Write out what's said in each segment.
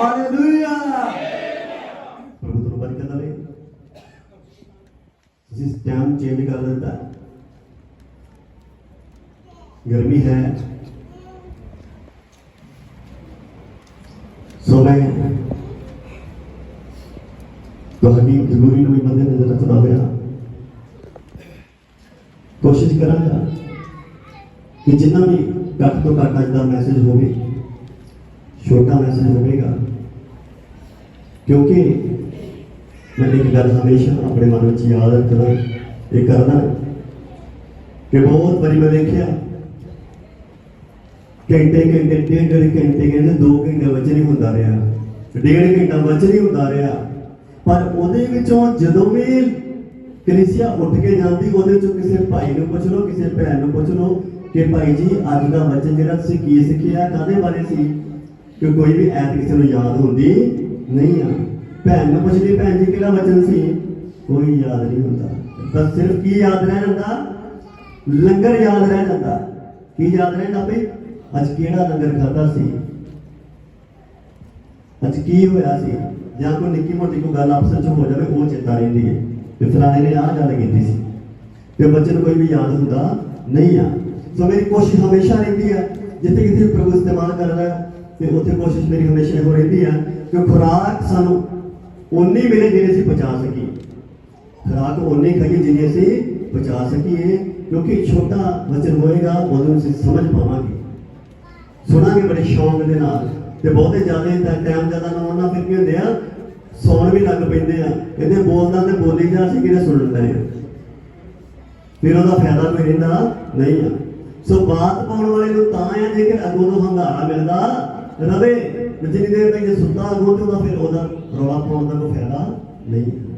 Hallelujah ਪ੍ਰਭੂ ਤੁਹਾਨੂੰ ਬਰਕਤ ਦੇਵੇ ਤੁਸੀਂ ਟਾਈਮ ਚੇਂਜ ਕਰ ਦਿੱਤਾ ਗਰਮੀ ਹੈ। ਸੋ ਮੈਂ ਤੁਹਾਡੀ ਜ਼ਰੂਰੀ ਨੂੰ ਵੀ ਮੱਦੇ ਨਜ਼ਰ ਰੱਖਦਾ ਹੋਇਆ ਕੋਸ਼ਿਸ਼ ਕਰਾਂਗਾ ਕਿ ਜਿੰਨਾ ਵੀ ਘੱਟ ਤੋਂ ਘੱਟ ਅੱਜ ਦਾ ਮੈਸੇਜ ਹੋਵੇ, ਛੋਟਾ ਮੈਸੇਜ ਹੋਵੇਗਾ। ਕਿਉਂਕਿ ਮੈਂ ਇੱਕ ਗੱਲ ਹਮੇਸ਼ਾ ਆਪਣੇ ਮਨ ਵਿੱਚ ਯਾਦ ਰੱਖਦਾ, ਇਹ ਕਰਦਾ ਕਿ ਬਹੁਤ ਵਾਰੀ ਮੈਂ ਵੇਖਿਆ, ਘੰਟੇ ਘੰਟੇ, ਡੇਢ ਡੇਢ ਘੰਟੇ ਕਹਿੰਦੇ 2 ਘੰਟੇ ਵਿੱਚ ਨਹੀਂ ਹੁੰਦਾ ਰਿਹਾ। ਡੇਢ ਘੰਟਾ ਵਿੱਚ ਨਹੀਂ ਹੁੰਦਾ ਰਿਹਾ। ਪਰ ਉਹਦੇ ਵਿੱਚੋਂ ਜਦੋਂ ਵੀ ਕਲੀਸਿਆ ਉੱਠ ਕੇ ਜਾਂਦੀ, ਉਹਦੇ ਵਿੱਚੋਂ ਕਿਸੇ ਭਾਈ ਨੂੰ ਪੁੱਛ ਲਓ, ਕਿਸੇ ਭੈਣ ਨੂੰ ਪੁੱਛ ਲਓ ਕਿ ਭਾਈ ਜੀ, ਅੱਜ ਦਾ ਵਚਨ ਜਿਹੜਾ ਤੁਸੀਂ ਕੀ ਸਿੱਖਿਆ, ਕਾਹਦੇ ਬਾਰੇ ਸੀ? ਕਿ ਕੋਈ ਵੀ ਐਤ ਕਿਸੇ ਨੂੰ ਯਾਦ ਹੁੰਦੀ ਨਹੀਂ ਆ। ਭੈਣ ਨੂੰ ਪੁੱਛ ਲਈ, ਭੈਣ ਜੀ, ਕਿਹੜਾ ਵਚਨ ਸੀ? ਕੋਈ ਯਾਦ ਨਹੀਂ ਹੁੰਦਾ। ਬਸ ਸਿਰਫ ਕੀ ਯਾਦ ਰਹਿ ਜਾਂਦਾ? ਲੰਗਰ ਯਾਦ ਰਹਿ ਜਾਂਦਾ। ਕੀ ਯਾਦ ਰਹਿੰਦਾ ਬਈ? ਅੱਜ ਕਿਹੜਾ ਲੰਗਰ ਖਾਦਾ ਸੀ? ਅੱਜ ਕੀ ਹੋਇਆ ਸੀ? ਜਾਂ ਕੋਈ ਨਿੱਕੀ ਮੋਟੀ ਕੋਈ ਗੱਲ ਆਪਸ ਵਿੱਚ ਹੋ ਜਾਵੇ, ਉਹ ਚੇਤਾ ਰਹਿੰਦੀ ਹੈ। ਤੇ ਫਲਾਣੇ ਨੇ ਆਹ ਗੱਲ ਕੀਤੀ ਸੀ। ਤੇ ਬੱਚੇ ਨੂੰ ਕੋਈ ਵੀ ਯਾਦ ਹੁੰਦਾ ਨਹੀਂ ਆ। ਸੋ ਮੇਰੀ ਕੋਸ਼ਿਸ਼ ਹਮੇਸ਼ਾ ਰਹਿੰਦੀ ਹੈ ਜਿੱਥੇ ਕਿਤੇ ਪ੍ਰਭੂ ਇਸਤੇਮਾਲ ਕਰਦਾ ਤੇ ਉੱਥੇ ਕੋਸ਼ਿਸ਼ ਮੇਰੀ ਹਮੇਸ਼ਾ ਇਹੋ ਰਹਿੰਦੀ ਹੈ ਕਿ ਖੁਰਾਕ ਸਾਨੂੰ ਉਨੀ ਮਿਲੇ ਜਿਹੜੀ ਅਸੀਂ ਬਚਾ ਸਕੀਏ। ਖੁਰਾਕ ਉਨੀ ਖਾਈਏ ਜਿੰਨੀ ਅਸੀਂ ਬਚਾ ਸਕੀਏ, ਕਿਉਂਕਿ ਛੋਟਾ ਵਚਨ ਹੋਏਗਾ ਉਦੋਂ ਅਸੀਂ ਸਮਝ ਪਾਵਾਂਗੇ। ਸੁਣਾਂਗੇ ਬੜੇ ਸ਼ੌਂਕ ਦੇ ਨਾਲ। ਤੇ ਬਹੁਤੇ ਜ਼ਿਆਦਾ ਤਾਂ ਟਾਈਮ ਜ਼ਿਆਦਾ ਨਾ ਉਹਨਾਂ ਫਿਰ ਕੀ ਹੁੰਦੇ ਆ? ਸੌਣ ਵੀ ਲੱਗ ਪੈਂਦੇ ਆ। ਕਹਿੰਦੇ ਬੋਲਦਾ ਤੇ ਬੋਲੀ ਜਾ ਸੀ ਕਿਹਨੇ ਸੁਣ ਲੈਂਦੇ ਆ? ਫਿਰ ਉਹਦਾ ਫਾਇਦਾ ਕੋਈ ਰਹਿੰਦਾ, ਨਹੀਂ ਆ। ਸੋ ਬਾਤ ਪਾਉਣ ਵਾਲੇ ਨੂੰ ਤਾਂ ਆ, ਜੇਕਰ ਅੱਗੋਂ ਤੋਂ ਹੰਗਾਰਾ ਮਿਲਦਾ, ਰਵੇ। ਜਿੰਨੀ ਦੇਰ ਤੱਕ ਇਹ ਸੁੱਤਾ ਅੱਗੋਂ ਤੇ ਉਹਦਾ ਫਿਰ ਉਹਦਾ ਰੌਲਾ ਪਾਉਣ ਦਾ ਕੋਈ ਫਾਇਦਾ ਨਹੀਂ ਹੈ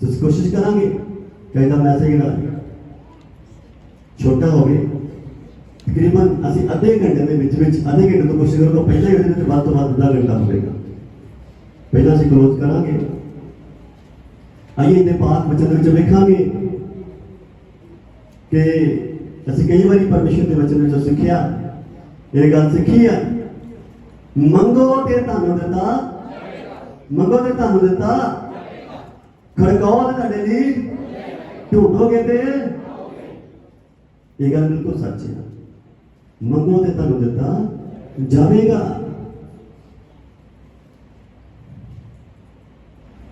ਸੋ ਅਸੀਂ ਕੋਸ਼ਿਸ਼ ਕਰਾਂਗੇ ਕਿ ਇਹਦਾ ਮੈਸੇਜ ਜਿਹੜਾ ਛੋਟਾ ਹੋਵੇ ਤਕਰੀਬਨ ਅਸੀਂ ਅੱਧੇ ਘੰਟੇ ਦੇ ਵਿੱਚ ਵਿੱਚ ਅੱਧੇ ਘੰਟੇ ਤੋਂ ਕੋਸ਼ਿਸ਼ ਕਰਾਂਗੇ ਪਹਿਲਾਂ ਹੀ ਉਹਦੇ ਵਿੱਚ ਵੱਧ ਤੋਂ ਵੱਧ ਅੱਧਾ ਘੰਟਾ ਹੋਵੇਗਾ ਪਹਿਲਾਂ ਅਸੀਂ ਕਲੋਜ਼ ਕਰਾਂਗੇ ਆਈਏ ਇਹਦੇ ਪਾਕ ਵਚਨ ਦੇ ਵਿੱਚ ਵੇਖਾਂਗੇ ਕਿ ਅਸੀਂ ਕਈ ਵਾਰੀ ਪਰਮੇਸ਼ਰ ਦੇ ਵਚਨ ਵਿੱਚੋਂ ਸਿੱਖਿਆ ਇਹ ਗੱਲ ਸਿੱਖੀ ਹੈ ਮੰਗੋ ਤੇ ਤੁਹਾਨੂੰ ਦਿੱਤਾ। ਮੰਗੋ ਤੇ ਤੁਹਾਨੂੰ ਦਿੱਤਾ। ਖੜਕਾਓ ਤੇ ਤੁਹਾਡੇ ਲਈ। ਢੂੰਡੋਗੇ ਤੇ। ਇਹ ਗੱਲ ਬਿਲਕੁਲ ਸੱਚ ਹੈ। ਮੰਗੋ ਤੇ ਤੁਹਾਨੂੰ ਦਿੱਤਾ ਜਾਵੇਗਾ।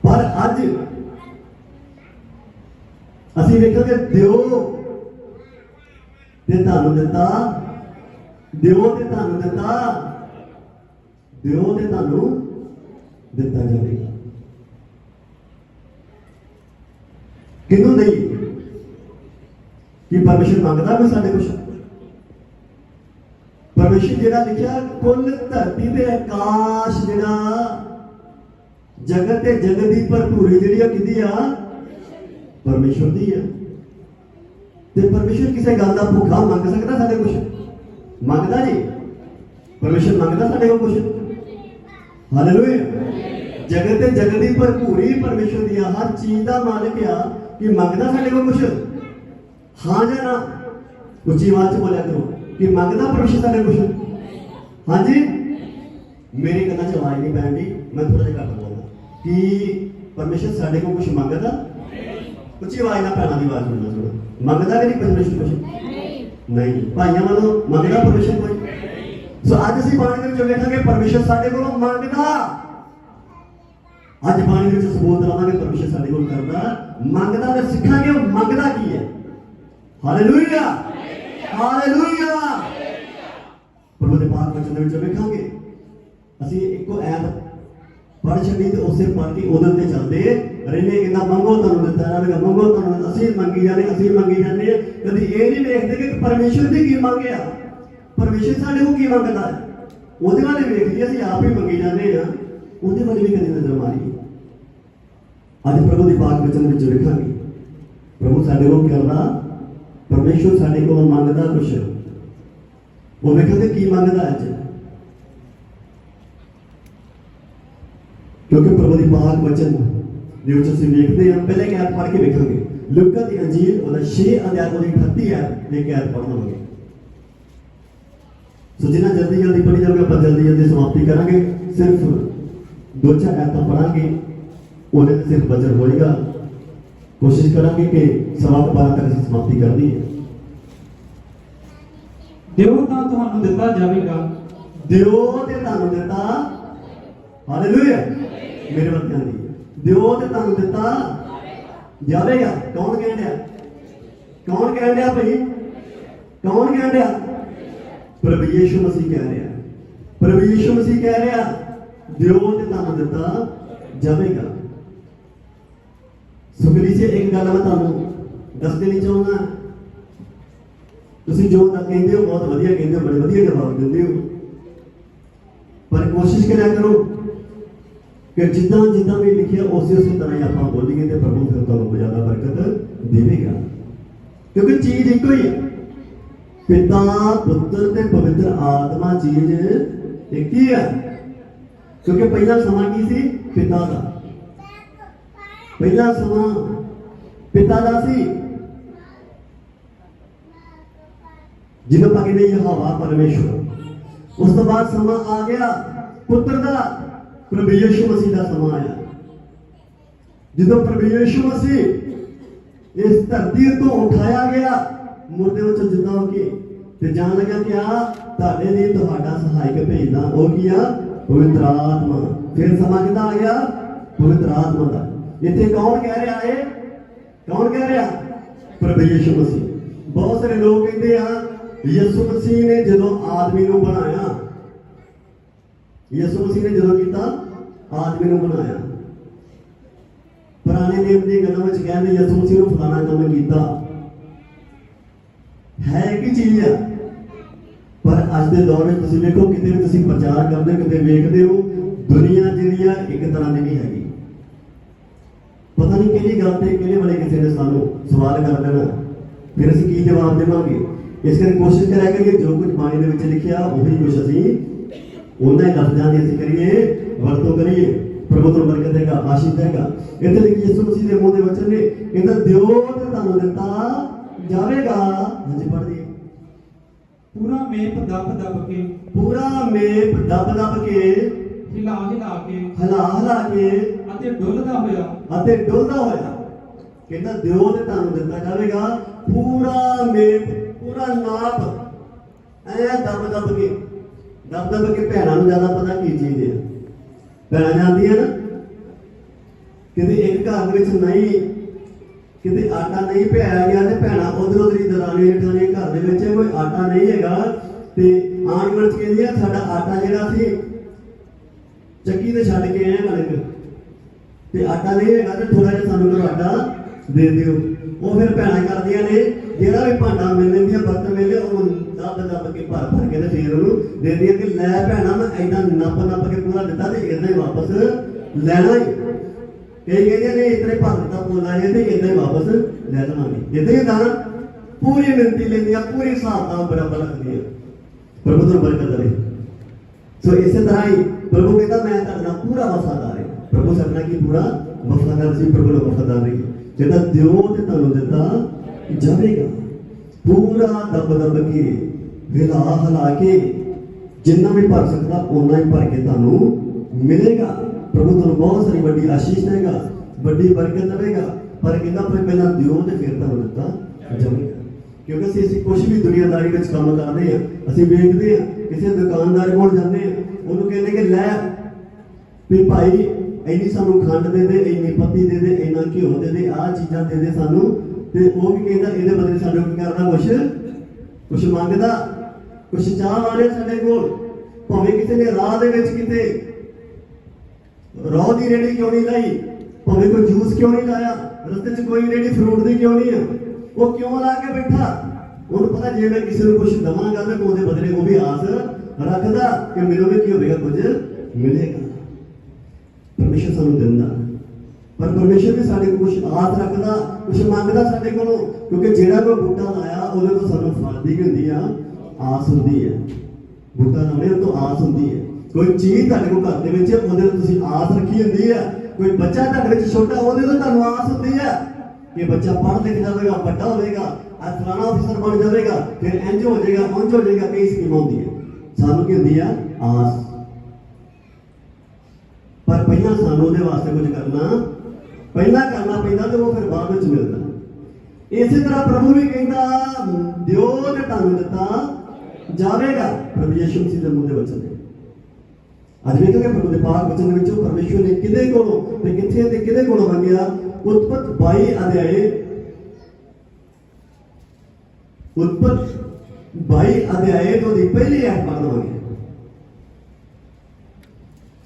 ਪਰ ਅੱਜ ਅਸੀਂ ਵੇਖਾਂਗੇ ਦਿਓ ਤੇ ਤੁਹਾਨੂੰ ਦਿੱਤਾ। ਦਿਓ ਤੇ ਤੁਹਾਨੂੰ ਦਿੱਤਾ। ਦਿਓ ਤੇ ਤੁਹਾਨੂੰ ਦਿੱਤਾ ਜਾਵੇਗਾ ਕਿਹਨੂੰ ਨਹੀਂ? ਕਿ ਪਰਮੇਸ਼ਰ ਮੰਗਦਾ ਕੋਈ ਸਾਡੇ ਕੁਛ ਪਰਮੇਸ਼ਰ ਜਿਹੜਾ ਲਿਖਿਆ, ਕੁੱਲ ਧਰਤੀ ਤੇ ਆਕਾਸ਼ ਜਿਹੜਾ, ਜਗਤ ਤੇ ਜਗਤ ਦੀ ਭਰਪੂਰੀ ਜਿਹੜੀ ਆ, ਕਿਹਦੀ ਆ? ਪਰਮੇਸ਼ਰ ਦੀ ਆ। ਤੇ ਪਰਮੇਸ਼ਰ ਕਿਸੇ ਗੱਲ ਦਾ ਭੁੱਖਾ ਮੰਗ ਸਕਦਾ ਸਾਡੇ ਕੁਛ ਮੰਗਦਾ ਜੀ। ਪਰਮੇਸ਼ਰ ਮੰਗਦਾ ਸਾਡੇ ਕੋਲ ਕੁਛ? ਹਾਲੇਲੂਇਆ ਜਗਤ ਤੇ ਜਗਤ ਦੀ ਭਰਪੂਰੀ ਪਰਮੇਸ਼ਰ ਦੀ ਹਰ ਚੀਜ਼ ਦਾ ਮਾਲਕ ਆ ਕਿ ਮੰਗਦਾ ਸਾਡੇ ਕੋਲ ਕੁਛ? ਹਾਂ ਜਾਂ ਨਾ? ਉੱਚੀ ਆਵਾਜ਼ ਬੋਲਿਆ ਕਰੋ ਕਿ ਮੰਗਦਾ ਪਰਮੇਸ਼ਰ ਸਾਡੇ ਕੁਛ? ਹਾਂਜੀ? ਮੇਰੀ ਕੰਨਾਂ 'ਚ ਆਵਾਜ਼ ਨਹੀਂ ਪੈਂਦੀ ਮੈਂ ਥੋੜਾ ਜਿਹਾ ਘੱਟ ਬੋਲਦਾ। ਕਿ ਪਰਮੇਸ਼ਰ ਸਾਡੇ ਕੋਲ ਕੁਝ ਮੰਗਦਾ? ਉੱਚੀ ਆਵਾਜ਼ ਨਾਲ ਭੈਣਾਂ ਦੀ ਆਵਾਜ਼ ਸੁਣਨਾ ਥੋੜਾ ਮੰਗਦਾ ਕਿ ਨਹੀਂ ਪਰਮੇਸ਼ਰ ਕੁਝ ਨਹੀਂ। ਭਾਈਆਂ ਵੱਲੋਂ ਮੰਗਦਾ ਪਰਮੇਸ਼ਰ ਕੋਈ? ਸੋ ਅੱਜ ਅਸੀਂ ਬਾਣੀ ਦੇ ਵਿੱਚ ਵੇਖਾਂਗੇ ਪਰਮੇਸ਼ਰ ਸਾਡੇ ਕੋਲੋਂ ਮੰਗਦਾ। ਅੱਜ ਬਾਣੀ ਦੇ ਵਿੱਚ ਸਬੂਤ ਦਵਾਂਗੇ, ਪਰਮੇਸ਼ਰ ਸਾਡੇ ਕੋਲ ਕਰਦਾ, ਮੰਗਦਾ ਤੇ ਸਿੱਖਾਂਗੇ, ਉਹ ਮੰਗਦਾ ਕੀ ਹੈ? ਹਾਲੇਲੂਇਆ ਹਾਲੇਲੂਇਆ ਪ੍ਰਭੂ ਦੇ ਪਾਕ ਵਚਨ ਦੇ ਵਿੱਚ ਵੇਖਾਂਗੇ। ਅਸੀਂ ਇੱਕੋ ਐਤ ਪੜ੍ਹ ਛੱਡੀ ਤੇ ਉਸੇ ਪੜ੍ਹ ਕੇ ਉਹਦੇ ਤੇ ਚੱਲਦੇ। ਰਹਿੰਦੇ ਕਹਿੰਦਾ, ਮੰਗੋ ਤੁਹਾਨੂੰ ਦਿੱਤਾ ਜਾਵੇਗਾ ਮੰਗੋ ਤੁਹਾਨੂੰ ਅਸੀਂ ਮੰਗੀ ਜਾਂਦੇ, ਅਸੀਂ ਮੰਗੀ ਜਾਂਦੇ। ਹਾਂ। ਕਦੀ ਇਹ ਨਹੀਂ ਵੇਖਦੇ ਕਿ ਪਰਮੇਸ਼ਰ ਦੀ ਕੀ ਮੰਗਿਆ ਪਰਮੇਸ਼ਰ ਸਾਡੇ ਕੋਲ ਕੀ ਮੰਗਦਾ ਹੈ? ਉਹਦੇ ਵਾਲੇ ਵੇਖਦੇ ਅਸੀਂ ਆਪ ਹੀ ਮੰਗੀ ਜਾਂਦੇ ਆ ਉਹਦੇ ਵਾਲੇ ਵੀ ਕਦੇ ਨਜ਼ਰ ਮਾਰੀ ਅੱਜ ਪ੍ਰਭੂ ਦੀ ਪਾਕ ਵਚਨ ਵਿੱਚ ਵੇਖਾਂਗੇ ਪ੍ਰਭੂ ਸਾਡੇ ਕੋਲ ਕਰਦਾ ਪਰਮੇਸ਼ਰ ਸਾਡੇ ਕੋਲ ਮੰਗਦਾ ਕੁਛ। ਉਹ ਵੇਖਾਂਗੇ ਕੀ ਮੰਗਦਾ ਅੱਜ। ਕਿਉਂਕਿ ਪ੍ਰਭੂ ਦੀ ਪਾਕ ਵਚਨ ਦੇ ਵਿੱਚ ਅਸੀਂ ਵੇਖਦੇ ਹਾਂ, ਪਹਿਲੇ ਕਿ ਪੜ੍ਹ ਕੇ ਵੇਖਾਂਗੇ। ਲੁਕਾ ਦੀ ਅੰਜੀਲ ਉਹਦਾ 6 ਅਧਿਆਇ ਉਹਦੀ 38 ਹੈ ਲੈ ਕੇ ਆਇਤ ਪੜ੍ਹਾਂਗੇ। ਸੋ ਜਿੰਨਾ ਜਲਦੀ ਜਲਦੀ ਪੜ੍ਹੀ ਜਾਓਗੇ ਆਪਾਂ ਜਲਦੀ ਜਲਦੀ ਸਮਾਪਤੀ ਕਰਾਂਗੇ। ਸਿਰਫ ਦੋ ਚਾਰ ਐਤਾਂ ਪੜਾਂਗੇ ਉਹਦੇ ਤੇ ਸਿਰਫ ਬਚਨ ਹੋਏਗਾ। ਕੋਸ਼ਿਸ਼ ਕਰਾਂਗੇ ਕਿ ਸਵਾ ਕੁ ਬਾਰਾਂ ਤੱਕ ਅਸੀਂ ਸਮਾਪਤੀ ਕਰ ਦਈਏ। ਦਿਓ ਤਾਂ ਤੁਹਾਨੂੰ ਦਿੱਤਾ ਜਾਵੇਗਾ। ਦਿਓ ਤੇ ਤੁਹਾਨੂੰ ਦਿੱਤਾ। ਹਾਲੇਲੂਇਆ। ਮੇਰੇ ਧਿਆਨ ਦੀ। ਦਿਓ ਤੇ ਤੁਹਾਨੂੰ ਦਿੱਤਾ। ਜਾਵੇਗਾ। ਕੌਣ ਕਹਿਣ ਡਿਆ? ਕੌਣ ਕਹਿਣ ਡਿਆ ਭਾਈ? ਕੌਣ ਕਹਿਣ ਡਿਆ? ਪ੍ਰਭੂ ਯੀਸ਼ੂ ਮਸੀਹ ਕਹਿ ਰਿਹਾ। ਪ੍ਰਭੂ ਯੀਸ਼ੂ ਮਸੀਹ ਕਹਿ ਰਿਹਾ ਦਿਓ ਤੇ ਤੁਹਾਨੂੰ ਦਿੱਤਾ ਜਾਵੇਗਾ। ਸੁਖਲੀ ਜੀ ਇੱਕ ਗੱਲ ਮੈਂ ਤੁਹਾਨੂੰ ਦੱਸ ਦੇਣੀ ਚਾਹੁੰਦਾ। ਤੁਸੀਂ ਜੋ ਤਾਂ ਕਹਿੰਦੇ ਹੋ, ਬਹੁਤ ਵਧੀਆ ਕਹਿੰਦੇ ਹੋ, ਬੜੇ ਵਧੀਆ ਜਵਾਬ ਦਿੰਦੇ ਹੋ। ਪਰ ਕੋਸ਼ਿਸ਼ ਕਰਿਆ ਕਰੋ ਕਿ ਜਿੱਦਾਂ ਜਿੱਦਾਂ ਵੀ ਲਿਖਿਆ, ਉਸੇ ਉਸੇ ਤਰ੍ਹਾਂ ਹੀ ਆਪਾਂ ਬੋਲੀਏ ਤੇ ਪ੍ਰਭੂ ਫਿਰ ਤੁਹਾਨੂੰ ਜ਼ਿਆਦਾ ਬਰਕਤ ਦੇਵੇਗਾ। ਕਿਉਂਕਿ ਚੀਜ਼ ਇੱਕੋ ਹੀ ਹੈ ਪਿਤਾ, ਪੁੱਤਰ ਤੇ ਪਵਿੱਤਰ ਆਤਮਾ ਚੀਜ਼ ਇੱਕ ਹੀ ਹੈ ਕਿਉਂਕਿ ਪਹਿਲਾ ਸਮਾਂ ਕੀ ਸੀ? ਪਿਤਾ ਦਾ। ਪਹਿਲਾ ਸਮਾਂ ਪਿਤਾ ਦਾ ਸੀ। ਜਿਹਨੂੰ ਆਪਾਂ ਕਹਿੰਦੇ ਯਹੋਵਾ ਪਰਮੇਸ਼ਵਰ ਉਸ ਤੋਂ ਬਾਅਦ ਸਮਾਂ ਆ ਗਿਆ ਪੁੱਤਰ ਦਾ। ਪ੍ਰਭੂ ਯਿਸੂ ਮਸੀਹ ਦਾ ਸਮਾਂ ਆਇਆ। ਜਦੋਂ ਪ੍ਰਭੂ ਯਿਸੂ ਮਸੀਹ ਇਸ ਧਰਤੀ ਤੋਂ ਉਠਾਇਆ ਗਿਆ, ਮੁਰਦੇ ਵਿੱਚੋਂ ਜਿੰਦਾ ਹੋ ਕੇ ਤੇ ਜਾਣ ਲੱਗਾ ਕਿ ਆ ਤੁਹਾਡੇ ਲਈ ਤੁਹਾਡਾ ਸਹਾਇਕ ਭੇਜਦਾ, ਉਹ ਕੀ ਆ? ਪਵਿੱਤਰ ਆਤਮਾ। ਫਿਰ ਸਮਾਂ ਕਿੱਦਾਂ ਆ ਗਿਆ? ਪਵਿੱਤਰ ਆਤਮਾ ਦਾ। ਇੱਥੇ ਕੌਣ ਕਹਿ ਰਿਹਾ ਏ? ਕੌਣ ਕਹਿ ਰਿਹਾ? ਪ੍ਰਭੂ ਯਿਸੂ ਮਸੀਹ। ਬਹੁਤ ਸਾਰੇ ਲੋਕ ਕਹਿੰਦੇ ਆ, ਯਿਸੂ ਮਸੀਹ ਨੇ ਜਦੋਂ ਆਦਮੀ ਨੂੰ ਬਣਾਇਆ, ਯਿਸੂ ਮਸੀਹ ਨੇ ਜਦੋਂ ਕੀਤਾ ਆਦਮੀ ਨੂੰ ਬਣਾਇਆ। ਪੁਰਾਣੇ ਨਿਯਮ ਦੀ ਗੱਲਾਂ ਵਿੱਚ ਕਹਿੰਦੇ, ਯਿਸੂ ਮਸੀਹ ਨੂੰ ਫਲਾਣਾ ਕੰਮ ਕੀਤਾ। ਹੈ ਕੀ ਚੀਜ਼ ਆ? ਪਰ ਅੱਜ ਦੇ ਦੌਰ ਵਿੱਚ ਤੁਸੀਂ ਵੇਖੋ ਕਿਤੇ ਵੀ ਤੁਸੀਂ ਪ੍ਰਚਾਰ ਕਰਦੇ ਹੋ, ਕਿਤੇ ਵੇਖਦੇ ਹੋ ਦੁਨੀਆ ਜਿਹੜੀ ਆ ਇੱਕ ਤਰ੍ਹਾਂ ਦੀ ਨਹੀਂ ਹੈਗੀ। ਪਤਾ ਨਹੀਂ ਕਿਹੜੀ ਗੱਲ ਤੇ ਕਿਹੜੇ ਵੇਲੇ ਕਿਸੇ ਨੇ ਸਾਨੂੰ ਸਵਾਲ ਕਰ ਦੇਣਾ ਫਿਰ ਅਸੀਂ ਕੀ ਜਵਾਬ ਦੇਵਾਂਗੇ? ਇਸ ਕਰਕੇ ਕੋਸ਼ਿਸ਼ ਕਰਿਆ ਕਰੀਏ ਜੋ ਕੁਝ ਬਾਣੀ ਦੇ ਵਿੱਚ ਲਿਖਿਆ ਉਹੀ ਕੁਝ ਅਸੀਂ ਉਹਨਾਂ ਹੀ ਲਫ਼ਜ਼ਾਂ ਦੀ ਅਸੀਂ ਕਰੀਏ ਵਰਤੋਂ ਕਰੀਏ। ਪ੍ਰਭੂ ਤੋਂ ਬਰਕਤ ਦੇਗਾ ਆਸ਼ੀਸ਼ ਦੇਗਾ ਇੱਥੇ ਲਿਖੀ ਯਿਸੂ ਮਸੀਹ ਦੇ ਮੂੰਹ ਦੇ ਵਚਨ ਨੇ ਕਹਿੰਦਾ ਦਿਓ ਤੇ ਤੁਹਾਨੂੰ ਦਿੱਤਾ ਜਾਵੇਗਾ। ਹਾਂਜੀ ਪੜ੍ਹਦੀ ਪੂਰਾ ਮੇਪ ਦੱਬ ਦੱਬ ਕੇ ਪੂਰਾ ਮੇਪ ਦਬ ਦਬ ਕੇ ਹਿਲਾ ਹਿਲਾ ਕੇ ਹਲਾ ਹਲਾ ਕੇ ਅਤੇ ਡੁੱਲਦਾ ਹੋਇਆ। ਅਤੇ ਡੁੱਲਦਾ ਹੋਇਆ। ਕਹਿੰਦਾ ਦਿਓ ਤੇ ਤੁਹਾਨੂੰ ਦਿੱਤਾ ਜਾਵੇਗਾ। ਪੂਰਾ ਮੇਪ ਪੂਰਾ ਨਾਪ। ਐ ਦਬ ਦਬ ਕੇ। ਦਬ ਦਬ ਕੇ ਭੈਣਾਂ ਨੂੰ ਜ਼ਿਆਦਾ ਪਤਾ ਕੀ ਚੀਜ਼ ਹੈ। ਭੈਣਾਂ ਜਾਂਦੀਆਂ ਨਾ ਕਿਤੇ ਇੱਕ ਘਰ ਦੇ ਵਿੱਚ ਨਹੀਂ ਕਿਤੇ ਆਟਾ ਨਹੀਂ ਪਿਆਇਆ ਗਿਆ ਤੇ ਭੈਣਾਂ ਉਧਰ ਉਧਰ ਹੀ ਦਰਾਣੀ ਜਠਾਣੀ ਘਰ ਦੇ ਵਿੱਚ ਕੋਈ ਆਟਾ ਨਹੀਂ ਹੈਗਾ। ਤੇ ਆਣ ਗੁਆਂਢ ਕਹਿੰਦੀ ਆ, ਸਾਡਾ ਆਟਾ ਜਿਹੜਾ ਸੀ, ਚੱਕੀ ਤੇ ਛੱਡ ਕੇ ਆਏ ਕਣਕ। ਤੇ ਆਟਾ ਨਹੀਂ ਹੈਗਾ ਤੇ ਥੋੜਾ ਜਿਹਾ ਸਾਨੂੰ ਘਰੋਂ ਆਟਾ ਦੇ ਦਿਓ। ਉਹ ਫਿਰ ਭੈਣਾਂ ਕਰਦੀਆਂ ਨੇ, ਜਿਹੜਾ ਵੀ ਭਾਂਡਾ ਮਿਲ ਲੈਂਦੀਆਂ ਬਰਤਨ ਮਿਲੇ ਉਹ ਦੱਬ ਦੱਬ ਕੇ ਭਰ ਭਰ ਕੇ ਤੇ ਫੇਰ ਉਹਨੂੰ ਦੇ ਦਿਆਂ ਕਿ ਲੈ ਭੈਣਾ, ਮੈਂ ਐਦਾਂ ਨੱਪ ਨੱਪ ਕੇ ਪੂਰਾ ਦਿੱਤਾ ਤੇ ਇਦਾਂ ਹੀ ਵਾਪਸ ਲੈਣਾ ਹੀ ਕਈ ਕਹਿੰਦੇ ਨੇ ਇਤਨੇ ਭਰ ਤਾਂ ਪੋਲਾ ਜੇ ਤੇ ਇਦਾਂ ਹੀ ਵਾਪਸ ਲੈ ਜਾਵਾਂਗੇ। ਇਦਾਂ ਹੀ ਦਾਨ ਪੂਰੀ ਮਿਹਨਤੀ ਲੈਂਦੀਆਂ, ਪੂਰੀ ਹਿਸਾਬ ਨਾਲ ਬਰਾਬਰ ਰੱਖਦੀਆਂ। ਪ੍ਰਭੂ ਤੋਂ ਬਰਕਤ ਦੇਵੇ। ਸੋ ਇਸੇ ਤਰ੍ਹਾਂ ਹੀ ਪ੍ਰਭੂ ਕਹਿੰਦਾ, ਮੈਂ ਤੁਹਾਡਾ ਪੂਰਾ ਵਫਾਦਾਰ ਹਾਂ। ਪ੍ਰਭੂ ਸਾਡੇ ਨਾਲ ਕੀ ਪੂਰਾ ਵਫਾਦਾਰ ਸੀ? ਪ੍ਰਭੂ ਨਾਲ ਵਫਾਦਾਰ ਰਹੀ ਕਹਿੰਦਾ, ਦਿਓ ਤੇ ਤੁਹਾਨੂੰ ਦਿੱਤਾ ਜਾਵੇਗਾ। ਪੂਰਾ ਦਬ ਦਬ ਕੇ ਹਿਲਾ ਹਲਾ ਕੇ, ਜਿੰਨਾ ਵੀ ਭਰ ਸਕਦਾ, ਓਨਾ ਹੀ ਭਰ ਕੇ ਤੁਹਾਨੂੰ ਮਿਲੇਗਾ। ਪ੍ਰਭੂ ਤੁਹਾਨੂੰ ਬਹੁਤ ਸਾਰੀ ਵੱਡੀ ਆਸ਼ੀਸ਼ ਦੇਗਾ ਵੱਡੀ ਬਰਕਤ ਦੇਵੇਗਾ, ਪਰ ਕਹਿੰਦਾ ਪਰ ਪਹਿਲਾਂ ਦਿਓ ਤੇ ਫਿਰ ਤੁਹਾਨੂੰ ਦਿੱਤਾ ਜਾਵੇਗਾ। ਕਿਉਂਕਿ ਅਸੀਂ ਅਸੀਂ ਕੁਝ ਵੀ ਦੁਨੀਆਦਾਰੀ ਵਿੱਚ ਕੰਮ ਕਰਦੇ ਆ ਅਸੀਂ ਵੇਖਦੇ ਆ ਕਿਸੇ ਦੁਕਾਨਦਾਰ ਕੋਲ ਜਾਂਦੇ ਆ ਉਹਨੂੰ ਕਹਿੰਦੇ ਕਿ ਲੈ ਵੀ ਭਾਈ, ਇੰਨੀ ਸਾਨੂੰ ਖੰਡ ਦੇ ਦੇ, ਇੰਨੀ ਪੱਤੀ ਦੇ ਦੇ, ਇੰਨਾ ਘਿਓ ਦੇ ਦੇ, ਆਹ ਚੀਜ਼ਾਂ ਦੇ ਦੇ ਸਾਨੂੰ, ਤੇ ਉਹ ਵੀ ਕਹਿੰਦਾ ਇਹਦੇ ਬਦਲੇ ਸਾਨੂੰ ਕੀ ਕਰਨਾ ਕੁਛ ਕੁਛ ਮੰਗਦਾ, ਕੁਛ ਚਾਹ ਵਾਲੇ ਸਾਡੇ ਕੋਲ, ਭਾਵੇਂ ਕਿਸੇ ਨੇ ਰਾਹ ਦੇ ਵਿੱਚ ਕਿਤੇ ਰੋਹ ਦੀ ਰੇੜੀ ਕਿਉਂ ਨਹੀਂ ਲਾਈ? ਭਾਵੇਂ ਕੋਈ ਜੂਸ ਕਿਉਂ ਨਹੀਂ ਲਾਇਆ? ਰਸਤੇ 'ਚ ਕੋਈ ਰੇੜੀ ਫਰੂਟ ਦੀ ਕਿਉਂ ਨਹੀਂ ਆ? ਉਹ ਕਿਉਂ ਲਾ ਕੇ ਬੈਠਾ? ਉਹਨੂੰ ਪਤਾ ਜੇ ਮੈਂ ਕਿਸੇ ਨੂੰ ਕੁਝ ਦਵਾਂਗਾ ਤਾਂ ਉਹਦੇ ਬਦਲੇ ਉਹ ਵੀ ਆਸ ਰੱਖਦਾ ਕਿ ਮੈਨੂੰ ਵੀ ਕੀ ਹੋਵੇਗਾ, ਕੁਝ ਮਿਲੇਗਾ। ਪਰਮੇਸ਼ਰ ਸਾਨੂੰ ਦਿੰਦਾ। ਪਰ ਪਰਮੇਸ਼ਰ ਵੀ ਸਾਡੇ ਕੋਲ ਕੁਝ ਆਸ ਰੱਖਦਾ ਕੁਝ ਮੰਗਦਾ ਸਾਡੇ ਕੋਲੋਂ, ਕਿਉਂਕਿ ਜਿਹੜਾ ਕੋਈ ਬੂਟਾ ਲਾਇਆ, ਉਹਦੇ ਤੋਂ ਸਾਨੂੰ ਫਲ ਦੀ ਹੁੰਦੀ ਆ, ਆਸ ਹੁੰਦੀ ਹੈ ਬੂਟਾ ਲਾਉਣੇ ਤੋਂ ਆਸ ਹੁੰਦੀ ਹੈ ਕੋਈ ਚੀਜ਼ ਤੁਹਾਡੇ ਕੋਲ ਘਰ ਦੇ ਵਿੱਚ ਉਹਦੇ ਤੋਂ ਤੁਸੀਂ ਆਸ ਰੱਖੀ ਹੁੰਦੀ ਹੈ। ਕੋਈ ਬੱਚਾ ਤੁਹਾਡੇ ਵਿੱਚ ਛੋਟਾ ਉਹਦੇ ਤੋਂ ਤੁਹਾਨੂੰ ਆਸ ਹੁੰਦੀ ਹੈ। ਕਿ ਬੱਚਾ ਪੜ੍ਹ ਲਿਖ ਜਾਵੇਗਾ, ਵੱਡਾ ਹੋਵੇਗਾ, ਆ ਅਫਸਰ ਬਣ ਜਾਵੇਗਾ, ਫਿਰ ਇੰਜ ਹੋ ਜਾਏਗਾ, ਉਂਝ ਹੋ ਜਾਏਗਾ ਕਈ ਸਕੀਮਾਂ ਹੁੰਦੀਆਂ ਸਾਨੂੰ ਕੀ ਹੁੰਦੀ ਆ ਆਸ। ਪਰ ਪਹਿਲਾਂ ਸਾਨੂੰ ਉਹਦੇ ਵਾਸਤੇ ਕੁਝ ਕਰਨਾ, ਪਹਿਲਾਂ ਕਰਨਾ ਪੈਂਦਾ ਤੇ ਉਹ ਫਿਰ ਬਾਅਦ ਵਿੱਚ ਮਿਲਦਾ। ਇਸੇ ਤਰ੍ਹਾਂ ਪ੍ਰਭੂ ਵੀ ਕਹਿੰਦਾ, ਦਿਓ ਤੇ ਤੁਹਾਨੂੰ ਦਿੱਤਾ ਜਾਵੇਗਾ, ਪ੍ਰਭੂ ਯਿਸੂ ਮਸੀਹ ਦੇ ਮੂੰਹ ਦੇ ਵਚਨ ਅੱਜ ਵੇਖਾਂਗੇ ਪ੍ਰਭੂ ਦੇ ਪਾਕ ਵਚਨ ਦੇ ਵਿੱਚੋਂ ਪਰਮੇਸ਼ਵਰ ਨੇ ਕਿਹਦੇ ਕੋਲੋਂ ਤੇ ਕਿੱਥੇ ਤੇ ਕਿਹਦੇ ਕੋਲੋਂ ਮੰਗਿਆ? ਉਤਪਤ 22 ਅਧਿਆਏ। ਉਤਪਤ 22 ਅਧਿਆਏ ਤੋਂ ਦੀ ਪਹਿਲੀ ਆਇਤ ਪੜ੍ਹ ਲਵਾਂਗੇ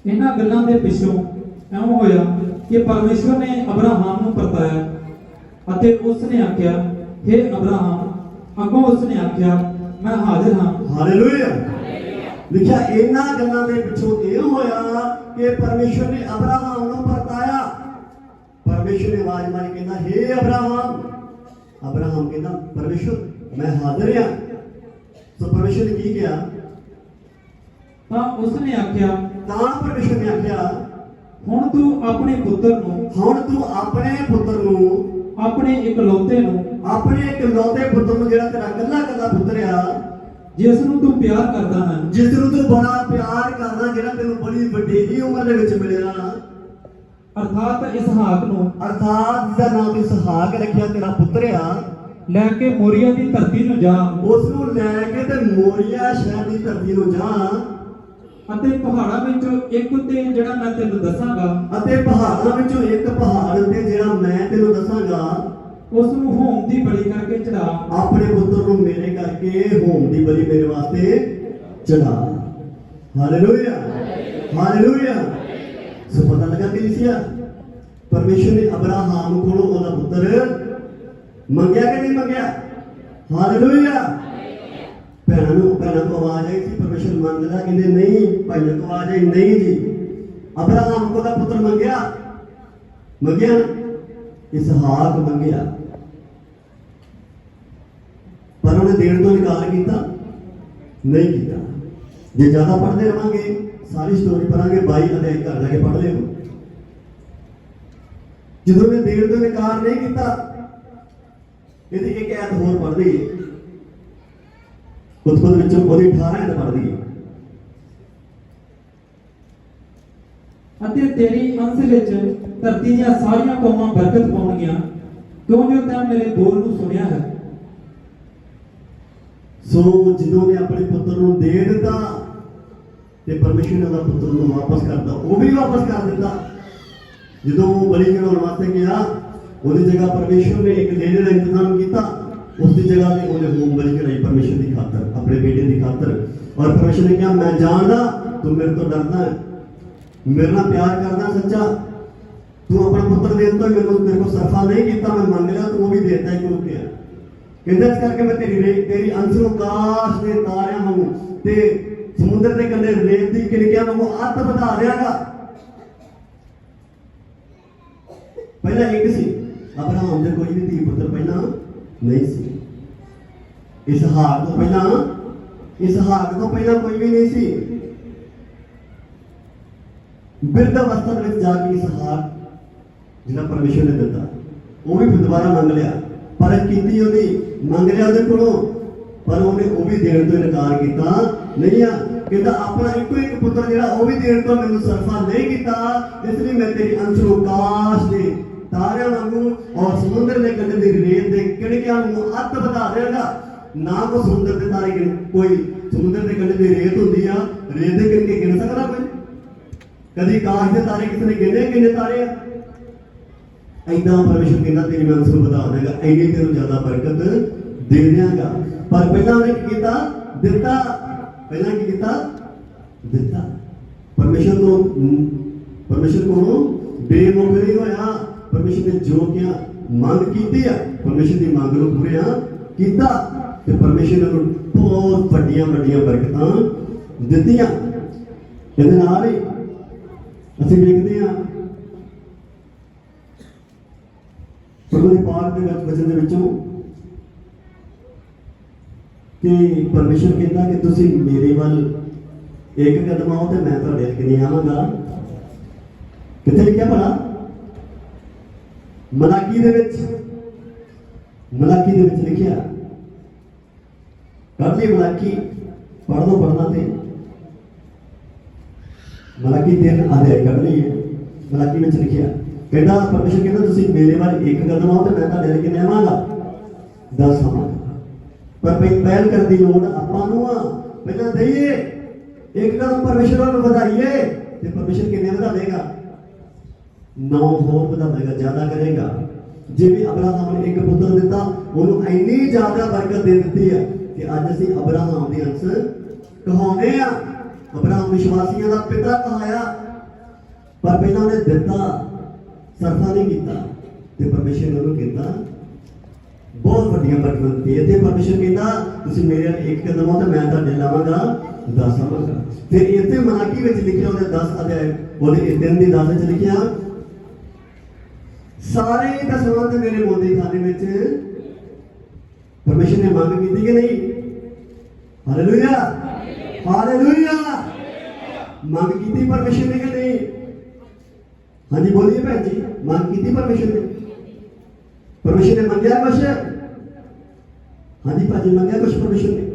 ਇਹਨਾਂ ਗੱਲਾਂ ਦੇ ਪਿੱਛੋਂ ਐਵੇਂ ਹੋਇਆ ਕਿ ਪਰਮੇਸ਼ਵਰ ਨੇ ਅਬਰਾਹਮ ਨੂੰ ਪਰਤਾਇਆ ਅਤੇ ਉਸ ਨੇ ਆਖਿਆ हे ਅਬਰਾਹਮ ਅੱਗੋਂ ਉਸ ਨੇ ਆਖਿਆ ਮੈਂ ਹਾਜ਼ਰ ਹਾਂ। ਹਾਲੇਲੂਇਆ। ਲਿਖਿਆ ਇਹਨਾਂ ਗੱਲਾਂ ਦੇ ਪਿੱਛੋਂ ਇਹ ਹੋਇਆ ਕਿ ਪਰਮੇਸ਼ਵਰ ਨੇ ਅਬਰਾਹਮ ਨੂੰ ਪਰਤਾਇਆ। ਪਰਮੇਸ਼ਵਰ ਨੇ ਆਵਾਜ਼ ਮਾਰੀ ਕਹਿੰਦਾ हे ਅਬਰਾਹਮ ਅਬਰਾਹਮ ਕਹਿੰਦਾ ਪਰਮੇਸ਼ਵਰ ਮੈਂ ਹਾਜ਼ਰ ਹਾਂ। ਸੋ ਪਰਮੇਸ਼ਵਰ ਨੇ ਕੀ ਕਿਹਾ? ਤਾਂ ਉਸ ਨੇ ਆਖਿਆ ਤਾਂ ਪਰਮੇਸ਼ਵਰ ਨੇ ਆਖਿਆ ਹੁਣ ਤੂੰ ਆਪਣੇ ਪੁੱਤਰ ਨੂੰ ਹੁਣ ਤੂੰ ਆਪਣੇ ਪੁੱਤਰ ਨੂੰ ਆਪਣੇ ਇਕਲੌਤੇ ਨੂੰ ਆਪਣੇ ਇਕਲੌਤੇ ਪੁੱਤਰ ਨੂੰ ਜਿਹੜਾ ਤੇਰਾ ਕੱਲਾ ਕੱਲਾ ਪੁੱਤਰ ਆ ਜਿਸ ਨੂੰ ਤੂੰ ਪਿਆਰ ਕਰਦਾ ਹੈ। ਜਿਸ ਨੂੰ ਤੂੰ ਬੜਾ ਪਿਆਰ ਕਰਦਾ ਜਿਹੜਾ ਤੈਨੂੰ ਬੜੀ ਵੱਡੀ ਉਮਰ ਦੇ ਵਿੱਚ ਮਿਲਿਆ। ਅਰਥਾਤ ਇਸਹਾਕ ਨੂੰ ਅਰਥਾਤ ਜਿਹਦਾ ਨਾਮ ਇਸਹਾਕ ਰੱਖਿਆ ਤੇਰਾ ਪੁੱਤਰ ਆ। ਲੈ ਕੇ ਮੋਰੀਆ ਦੀ ਧਰਤੀ ਨੂੰ ਜਾ। ਉਸ ਨੂੰ ਲੈ ਕੇ ਤੇ ਮੋਰੀਆ ਸ਼ਹਿਰ ਦੀ ਧਰਤੀ ਨੂੰ ਜਾ। ਅਤੇ ਪਹਾੜਾਂ ਵਿੱਚੋਂ ਇੱਕ ਉੱਤੇ ਜਿਹੜਾ ਮੈਂ ਤੈਨੂੰ ਦੱਸਾਂਗਾ। ਅਤੇ ਪਹਾੜਾਂ ਵਿੱਚੋਂ ਇੱਕ ਪਹਾੜ ਤੇ ਜਿਹੜਾ ਮੈਂ ਤੈਨੂੰ ਦੱਸਾਂਗਾ। ਉਸ ਨੂੰ ਹੋਮ ਦੀ ਬਲੀ ਕਰਕੇ ਚੜਾ। ਆਪਣੇ ਪੁੱਤਰ ਨੂੰ ਮੇਰੇ ਕਰਕੇ ਹੋਮ ਦੀ ਬਲੀ ਮੇਰੇ ਵਾਸਤੇ ਚੜਾ। ਹਾਲੇਲੂਇਆ ਹਾਲੇਲੂਇਆ ਸੋ ਪਤਾ ਲੱਗਾ ਕਿ ਲਿਖਿਆ ਪਰਮੇਸ਼ਰ ਨੇ ਅਬਰਾਹਮ ਕੋਲੋਂ ਉਹਦਾ ਪੁੱਤਰ ਮੰਗਿਆ ਕਿ ਨਹੀਂ ਮੰਗਿਆ? ਹਾਲੇਲੂਇਆ ਭੈਣਾਂ ਨੂੰ, ਭੈਣਾਂ ਤੋਂ ਆਵਾਜ਼ ਆਈ ਸੀ, ਪਰਮੇਸ਼ਰ ਮੰਗਦਾ ਕਹਿੰਦੇ ਨਹੀਂ ਭਾਈਆਂ ਤੋਂ ਆਵਾਜ਼ ਆਈ, ਨਹੀਂ ਜੀ। ਅਬਰਾਹਮ ਕੋਲ ਦਾ ਪੁੱਤਰ ਮੰਗਿਆ? ਮੰਗਿਆ ਨਾ? ਇਸਹਾਕ ਮੰਗਿਆ। ਪਰ ਉਹਨੇ ਦੇਣ ਤੋਂ ਇਨਕਾਰ ਕੀਤਾ? ਨਹੀਂ ਕੀਤਾ। ਜੇ ਜ਼ਿਆਦਾ ਪੜ੍ਹਦੇ ਰਵਾਂਗੇ, ਸਾਰੀ ਸਟੋਰੀ ਪੜਾਂਗੇ 22 ਅਧਿਆਇ ਘਰ ਜਾ ਕੇ ਪੜ੍ਹ ਲਿਓ ਜਦੋਂ ਉਹਨੇ ਦੇਣ ਤੋਂ ਇਨਕਾਰ ਨਹੀਂ ਕੀਤਾ, ਇਹਦੀ ਇੱਕ ਐਤ ਹੋਰ ਪੜ੍ਹਦੀ ਹੈ ਉਤਪਤ ਵਿੱਚੋਂ ਉਹਦੀ 18 ਐਤ ਪੜ੍ਹਦੀ ਹੈ ਅਤੇ ਤੇਰੀ ਅੰਸ਼ ਵਿੱਚ ਧਰਤੀ ਦੀਆਂ ਸਾਰੀਆਂ ਕੌਮਾਂ ਬਰਕਤ ਪਾਉਣਗੀਆਂ ਕਿਉਂਕਿ ਤੈਂ ਮੇਰੇ ਬੋਲ ਨੂੰ ਸੁਣਿਆ ਹੈ? ਸੋ ਜਦੋਂ ਨੇ ਆਪਣੇ ਪੁੱਤਰ ਨੂੰ ਦੇ ਦਿੱਤਾ ਤੇ ਪਰਮੇਸ਼ਰ ਨੇ ਉਹਦਾ ਪੁੱਤਰ ਨੂੰ ਵਾਪਸ ਕਰਤਾ ਉਹ ਵੀ ਵਾਪਸ ਕਰ ਦਿੱਤਾ। ਜਦੋਂ ਉਹ ਬਲੀ ਚੜਾਉਣ ਵਾਸਤੇ ਗਿਆ, ਉਹਦੀ ਜਗ੍ਹਾ ਪਰਮੇਸ਼ਰ ਨੇ ਇੱਕ ਲੇਲੇ ਦਾ ਇੰਤਜ਼ਾਮ ਕੀਤਾ। ਉਸ ਦੀ ਜਗ੍ਹਾ ਤੇ ਉਹਨੇ ਹੋਮ ਬਲੀ ਚੜਾਈ ਪਰਮੇਸ਼ਰ ਦੀ ਖਾਤਰ, ਆਪਣੇ ਬੇਟੇ ਦੀ ਖਾਤਰ। ਔਰ ਪਰਮੇਸ਼ਰ ਨੇ ਕਿਹਾ, ਮੈਂ ਜਾਣਦਾ, ਤੂੰ ਮੇਰੇ ਤੋਂ ਡਰਦਾ ਹੈ। ਮੇਰੇ ਨਾਲ ਪਿਆਰ ਕਰਦਾ ਸੱਚਾ। ਤੂੰ ਆਪਣਾ ਪੁੱਤਰ ਦੇਣ ਤੋਂ ਮੈਨੂੰ ਤੇਰੇ ਕੋਲ ਸਰਫਾ ਨਹੀਂ ਕੀਤਾ, ਮੈਂ ਮੰਗ ਲਿਆ, ਤੂੰ ਉਹ ਵੀ ਦੇਤਾ ਹੀ ਕਿਉਂ ਕਿਹਾ। ਕਹਿੰਦਾ ਇਸ ਕਰਕੇ ਮੈਂ ਤੇਰੀ ਰੇ ਤੇਰੀ ਅੰਸ਼ ਨੂੰ ਦੇ ਤਾਰਿਆਂ ਵਾਂਗੂ ਤੇ ਸਮੁੰਦਰ ਦੇ ਕੰਢੇ ਰੇਤ ਦੀ ਕਿਣਕਿਆਂ ਵਾਂਗੂ ਅੱਤ ਵਧਾ ਦਿਆਂਗਾ। ਪਹਿਲਾਂ ਇੱਕ ਸੀ, ਅਬਰਾਹਮ ਦੇ ਕੋਈ ਵੀ ਧੀ ਪੁੱਤਰ ਪਹਿਲਾਂ ਨਹੀਂ ਸੀ। ਇਸਹਾਕ ਤੋਂ ਪਹਿਲਾਂ ਇਸਹਾਕ ਤੋਂ ਪਹਿਲਾਂ ਕੋਈ ਵੀ ਨਹੀਂ ਸੀ। ਬਿਰਧ ਅਵਸਥਾ ਵਿੱਚ ਜਾ ਕੇ ਇਸਹਾਕ ਜਿਹੜਾ ਪਰਮੇਸ਼ਰ ਨੇ ਦਿੱਤਾ, ਉਹ ਵੀ ਦੁਬਾਰਾ ਮੰਗ ਲਿਆ। ਪਰ ਕੀਤੀ ਉਹਦੀ ਮੰਗ ਲਿਆ ਉਹਦੇ ਕੋਲੋਂ। ਪਰ ਉਹਨੇ ਉਹ ਵੀ ਦੇਣ ਤੋਂ ਇਨਕਾਰ ਕੀਤਾ। ਨਹੀਂ ਆ, ਕਹਿੰਦਾ ਆਪਣਾ ਇੱਕੋ ਇੱਕ ਪੁੱਤਰ ਜਿਹੜਾ ਉਹ ਵੀ ਦੇਣ ਤੋਂ ਮੈਨੂੰ ਸਰਫਾ ਨਹੀਂ ਕੀਤਾ। ਇਸ ਲਈ ਮੈਂ ਤੇਰੀ ਅੰਸ਼ ਨੂੰ ਦੇ ਤਾਰਿਆਂ ਵਾਂਗੂ ਔਰ ਸਮੁੰਦਰ ਦੇ ਕੰਢੇ ਦੀ ਰੇਤ ਦੇ ਕਿਣਕਿਆਂ ਨੂੰ ਅੱਤ ਵਧਾ ਦੇਗਾ ਨਾ ਕੋ ਸਮੁੰਦਰ ਦੇ ਤਾਰੇ ਗਿਣ, ਕੋਈ ਸਮੁੰਦਰ ਦੇ ਕੰਢੇ ਦੀ ਰੇਤ ਹੁੰਦੀ ਆ। ਰੇਤ ਦੇ ਕਿਣਕੇ ਗਿਣ ਸਕਦਾ ਕੋਈ? ਕਦੀ ਕਾਸ਼ ਦੇ ਤਾਰੇ ਕਿਸੇ ਨੇ ਗਿਣੇ, ਕਿੰਨੇ ਤਾਰੇ ਆ? ਐਦਾਂ ਪਰਮੇਸ਼ਰ ਕਹਿੰਦਾ ਤੇਰੀ ਮੈਂ ਅੰਸ਼ ਨੂੰ ਵਧਾ ਦੇਗਾ ਐਨੀ ਤੈਨੂੰ ਜ਼ਿਆਦਾ ਬਰਕਤ ਦੇ ਦਿਆਂਗਾ। ਪਰ ਪਹਿਲਾਂ ਉਹਨੇ ਕੀ ਕੀਤਾ? ਦਿੱਤਾ। ਪਹਿਲਾਂ ਕੀ ਕੀਤਾ? ਦਿੱਤਾ। ਪਰਮੇਸ਼ਰ ਤੋਂ ਹਮ, ਪਰਮੇਸ਼ਰ ਕੋਲੋਂ ਬੇਮੁਖ ਨਹੀਂ ਹੋਇਆ। ਪਰਮੇਸ਼ਰ ਨੇ ਜੋ ਕਿਹਾ ਮੰਗ ਕੀਤੀ ਆ ਪਰਮੇਸ਼ਰ ਦੀ ਮੰਗ ਨੂੰ ਪੂਰਿਆ ਕੀਤਾ। ਤੇ ਪਰਮੇਸ਼ਰ ਨੇ ਬਹੁਤ ਵੱਡੀਆਂ ਵੱਡੀਆਂ ਬਰਕਤਾਂ ਦਿੱਤੀਆਂ। ਇਹਦੇ ਨਾਲ ਹੀ ਅਸੀਂ ਵੇਖਦੇ ਹਾਂ ਪ੍ਰਭੂ ਦੇ ਪਾਕ ਦੇ ਵਿੱਚ ਵਚਨ ਦੇ ਵਿੱਚੋਂ ਕਿ ਪਰਮੇਸ਼ਰ ਕਹਿੰਦਾ ਕਿ ਤੁਸੀਂ ਮੇਰੇ ਵੱਲ ਇੱਕ ਕਦਮ ਆਓ ਤੇ ਮੈਂ ਤੁਹਾਡੇ ਅੱਗੇ ਨਹੀਂ ਆਵਾਂਗਾ। ਕਿੱਥੇ ਲਿਖਿਆ ਭਲਾ? ਮਲਾਕੀ ਦੇ ਵਿੱਚ, ਮਲਾਕੀ ਦੇ ਵਿੱਚ ਲਿਖਿਆ ਕਰ ਲਈ ਮਲਾਕੀ ਪੜ੍ਹ ਲਓ ਪੜ੍ਹਨਾ ਤੇ। ਮਲਾਕੀ ਤਿੰਨ ਅਧਿਆਇ ਕੱਢ ਲਈਏ ਮਲਾਕੀ ਵਿੱਚ ਲਿਖਿਆ ਕਹਿੰਦਾ ਪਰਮੇਸ਼ਰ ਕਹਿੰਦਾ, ਤੁਸੀਂ ਮੇਰੇ ਵੱਲ ਇੱਕ ਕਦਮ ਆਓ ਤੇ ਮੈਂ ਤੁਹਾਡੇ ਲਈ ਕਿੰਨੇ ਆਵਾਂਗਾ ਦਸ ਆਵਾਂਗਾ ਪਰ ਪਹਿ- ਪਹਿਲ ਕਰਨ ਦੀ ਲੋੜ ਆਪਾਂ ਨੂੰ ਆ। ਪਹਿਲਾਂ ਦਈਏ, ਇੱਕ ਕਦਮ ਪਰਮੇਸ਼ਰ ਨੂੰ ਵਧਾਈਏ ਤੇ ਪਰਮੇਸ਼ਰ ਕਿੰਨੇ ਵਧਾਵੇਗਾ? ਨੌ ਹੋਰ ਵਧਾਵੇਗਾ, ਜ਼ਿਆਦਾ ਕਰੇਗਾ। ਜਿਵੇਂ ਅਬਰਾਹਮ ਨੇ ਇੱਕ ਪੁੱਤਰ ਦਿੱਤਾ, ਉਹਨੂੰ ਇੰਨੀ ਜ਼ਿਆਦਾ ਬਰਕਤ ਦੇ ਦਿੱਤੀ ਹੈ ਕਿ ਅੱਜ ਅਸੀਂ ਅਬਰਾਹਮ ਦੇ ਅੰਸ਼ ਕਹਾਉਂਦੇ ਆ। ਅਬਰਾਹਮ ਵਿਸ਼ਵਾਸੀਆਂ ਦਾ ਪਿਤਾ ਕਹਾਇਆ। ਪਰ ਪਹਿਲਾਂ ਉਹਨੇ ਦਿੱਤਾ। ਸਰਫਾ ਨਹੀਂ ਕੀਤਾ ਤੇ ਪਰਮੇਸ਼ਰ ਨੇ ਉਹਨੂੰ ਕਹਿੰਦਾ ਬਹੁਤ ਵੱਡੀਆਂ ਬਰਕਤਾਂ ਤੇ ਪਰਮੇਸ਼ਰ ਕਹਿੰਦਾ ਤੁਸੀਂ ਮੇਰੇ ਨਾਲ ਇੱਕ ਕਦਮ ਆਓ ਤੇ ਮੈਂ ਤੁਹਾਡੇ ਲਾਵਾਂਗਾ 10 ਆਵਾਂਗਾ। ਫਿਰ ਇੱਥੇ ਮਲਾਕੀ ਵਿੱਚ ਲਿਖਿਆ ਉਹਦੇ 10 ਅਧਿਆਇ ਉਹਦੇ ਦਿਨ ਦੀ 10 ਵਿੱਚ ਲਿਖਿਆ ਸਾਰੇ ਦਸਵੰਧ ਮੇਰੇ ਮੋਦੀ ਖਾਨੇ ਵਿੱਚ। ਪਰਮੇਸ਼ਰ ਨੇ ਮੰਗ ਕੀਤੀ ਕਿ ਨਹੀਂ? ਹਾਲੇਲੂਇਆ ਹਾਲੇਲੂਇਆ ਮੰਗ ਕੀਤੀ ਪਰਮੇਸ਼ਰ ਨੇ ਕਿ ਨਹੀਂ? ਹਾਂਜੀ, ਬੋਲੀਏ ਭੈਣ ਜੀ। ਮੰਗ ਕੀਤੀ ਪਰਮੇਸ਼ਰ ਨੇ? ਪਰਮੇਸ਼ਰ ਨੇ ਮੰਗਿਆ ਕੁਛ? ਹਾਂਜੀ ਭਾਜੀ, ਮੰਗਿਆ ਕੁਛ ਪਰਮੇਸ਼ਰ ਨੇ?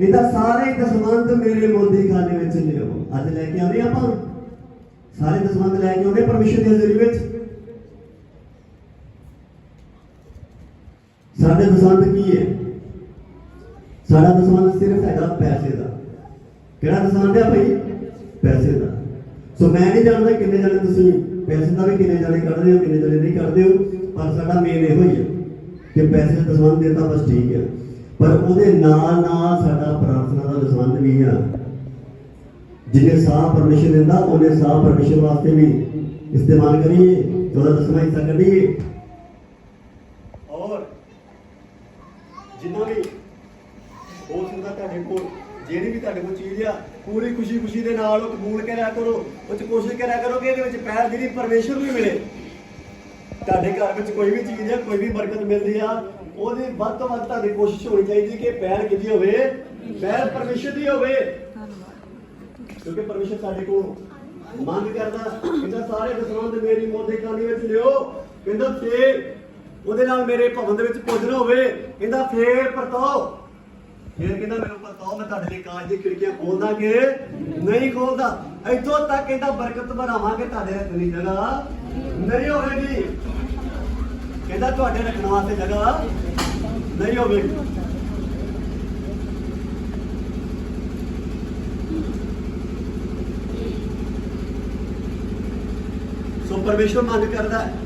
ਇਹਦਾ ਸਾਰੇ ਦਸਵੰਧ ਮੇਰੇ ਮੋਦੀ ਖਾਨੇ ਵਿੱਚ ਲਿਓ ਅੱਜ ਲੈ ਕੇ ਆਉਂਦੇ ਆਪਾਂ ਸਾਰੇ ਦਸਵੰਧ ਲੈ ਕੇ ਆਉਂਦੇ ਪਰਮੇਸ਼ਰ ਦੀ ਹਜ਼ੂਰੀ ਵਿੱਚ। ਸਾਡੇ ਦਸਵੰਧ ਕੀ ਹੈ? ਸਾਡਾ ਦਸਵੰਧ ਸਿਰਫ ਹੈਗਾ ਪੈਸੇ ਦਾ। ਕਿਹੜਾ ਦਸਵੰਧ ਹੈ ਭਾਈ? ਪੈਸੇ ਦਾ। ਸੋ ਮੈਂ ਨਹੀਂ ਜਾਣਦਾ ਕਿੰਨੇ ਜਣੇ ਤੁਸੀਂ ਪੈਸੇ ਦਾ ਵੀ ਕਿੰਨੇ ਜਣੇ ਕੱਢਦੇ ਹੋ, ਕਿੰਨੇ ਜਣੇ ਨਹੀਂ ਕੱਢਦੇ ਹੋ, ਪਰ ਸਾਡਾ ਮੇਨ ਇਹੋ ਹੀ ਹੈ ਕਿ ਪੈਸੇ ਦਾ ਦਸਵੰਧ ਦੇਤਾ ਬਸ ਠੀਕ ਹੈ। ਪਰ ਉਹਦੇ ਨਾਲ ਨਾਲ ਸਾਡਾ ਪ੍ਰਾਰਥਨਾ ਦਾ ਦਸਵੰਧ ਵੀ ਆ ਜਿੰਨੇ ਸਾਹ ਪਰਮੇਸ਼ਰ ਦਿੰਦਾ, ਉਹਨੇ ਸਾਹ ਪਰਮੇਸ਼ਰ ਵਾਸਤੇ ਵੀ ਇਸਤੇਮਾਲ ਕਰੀਏ, ਉਹਦਾ ਦਸਵਾਂ ਹਿੱਸਾ ਕੱਢੀਏ ਔਰ ਜਿੰਨਾ ਵੀ ਹੋ ਸਕਦਾ ਤੁਹਾਡੇ ਕੋਲ ਜਿਹੜੀ ਵੀ ਤੁਹਾਡੇ ਕੋਲ ਚੀਜ਼ ਆ, ਪੂਰੀ ਖੁਸ਼ੀ ਖੁਸ਼ੀ ਦੇ ਨਾਲ ਉਹ ਕਬੂਲ ਕਰਿਆ ਕਰੋ, ਉਹ ਚ ਕੋਸ਼ਿਸ਼ ਕਰਿਆ ਕਰੋ ਕਿ ਇਹਦੇ ਵਿੱਚ ਪਹਿਲ ਜਿਹੜੀ ਪਰਮੇਸ਼ਰ ਨੂੰ ਮਿਲੇ। ਤੁਹਾਡੇ ਘਰ ਵਿੱਚ ਕੋਈ ਵੀ ਚੀਜ਼ ਹੈ ਕੋਈ ਵੀ ਬਰਕਤ ਮਿਲਦੀ ਆ, ਉਹਦੀ ਵੱਧ ਤੋਂ ਵੱਧ ਤੁਹਾਡੀ ਕੋਸ਼ਿਸ਼ ਹੋਣੀ ਚਾਹੀਦੀ ਕਿ ਪਹਿਲ ਕਿਹਦੀ ਹੋਵੇ, ਪਹਿਲ ਪਰਮੇਸ਼ਰ ਦੀ ਹੋਵੇ। ਕਿਉਂਕਿ ਪਰਮੇਸ਼ਰ ਸਾਡੇ ਕੋਲ ਮੰਗ ਕਰਦਾ, ਕਹਿੰਦਾ, ਸਾਰੇ ਦਸਵੰਦ ਮੇਰੀ ਮੋਦੇ ਕਾਨੀ ਵਿੱਚ ਲਿਓ। ਕਹਿੰਦਾ, ਫੇਰ ਉਹਦੇ ਨਾਲ ਮੇਰੇ ਭਵਨ ਦੇ ਵਿੱਚ ਭੋਜਨ ਹੋਵੇ। ਕਹਿੰਦਾ, ਫੇਰ ਪਰਤਾਓ ਫਿਰ ਕਹਿੰਦਾ ਮੈਨੂੰ ਪਰਤਾਓ ਮੈਂ ਤੁਹਾਡੇ ਲਈ ਕਾਜ ਦੀ ਖਿੜਕੀਆਂ ਖੋਲਦਾ ਕਿ ਨਹੀਂ ਖੋਲਦਾ। ਇੱਥੋਂ ਤੱਕ ਕਹਿੰਦਾ ਬਰਕਤ ਬਣਾਵਾਂਗੇ ਤੁਹਾਡੇ ਰੱਖਣ ਦੀ ਜਗ੍ਹਾ। ਨਹੀਂ ਹੋਵੇਗੀ ਕਹਿੰਦਾ ਤੁਹਾਡੇ ਰੱਖਣ ਵਾਸਤੇ ਜਗ੍ਹਾ। ਨਹੀਂ ਹੋਵੇਗੀ ਸੋ ਪਰਮੇਸ਼ਵਰ ਮੰਗ ਕਰਦਾ ਹੈ।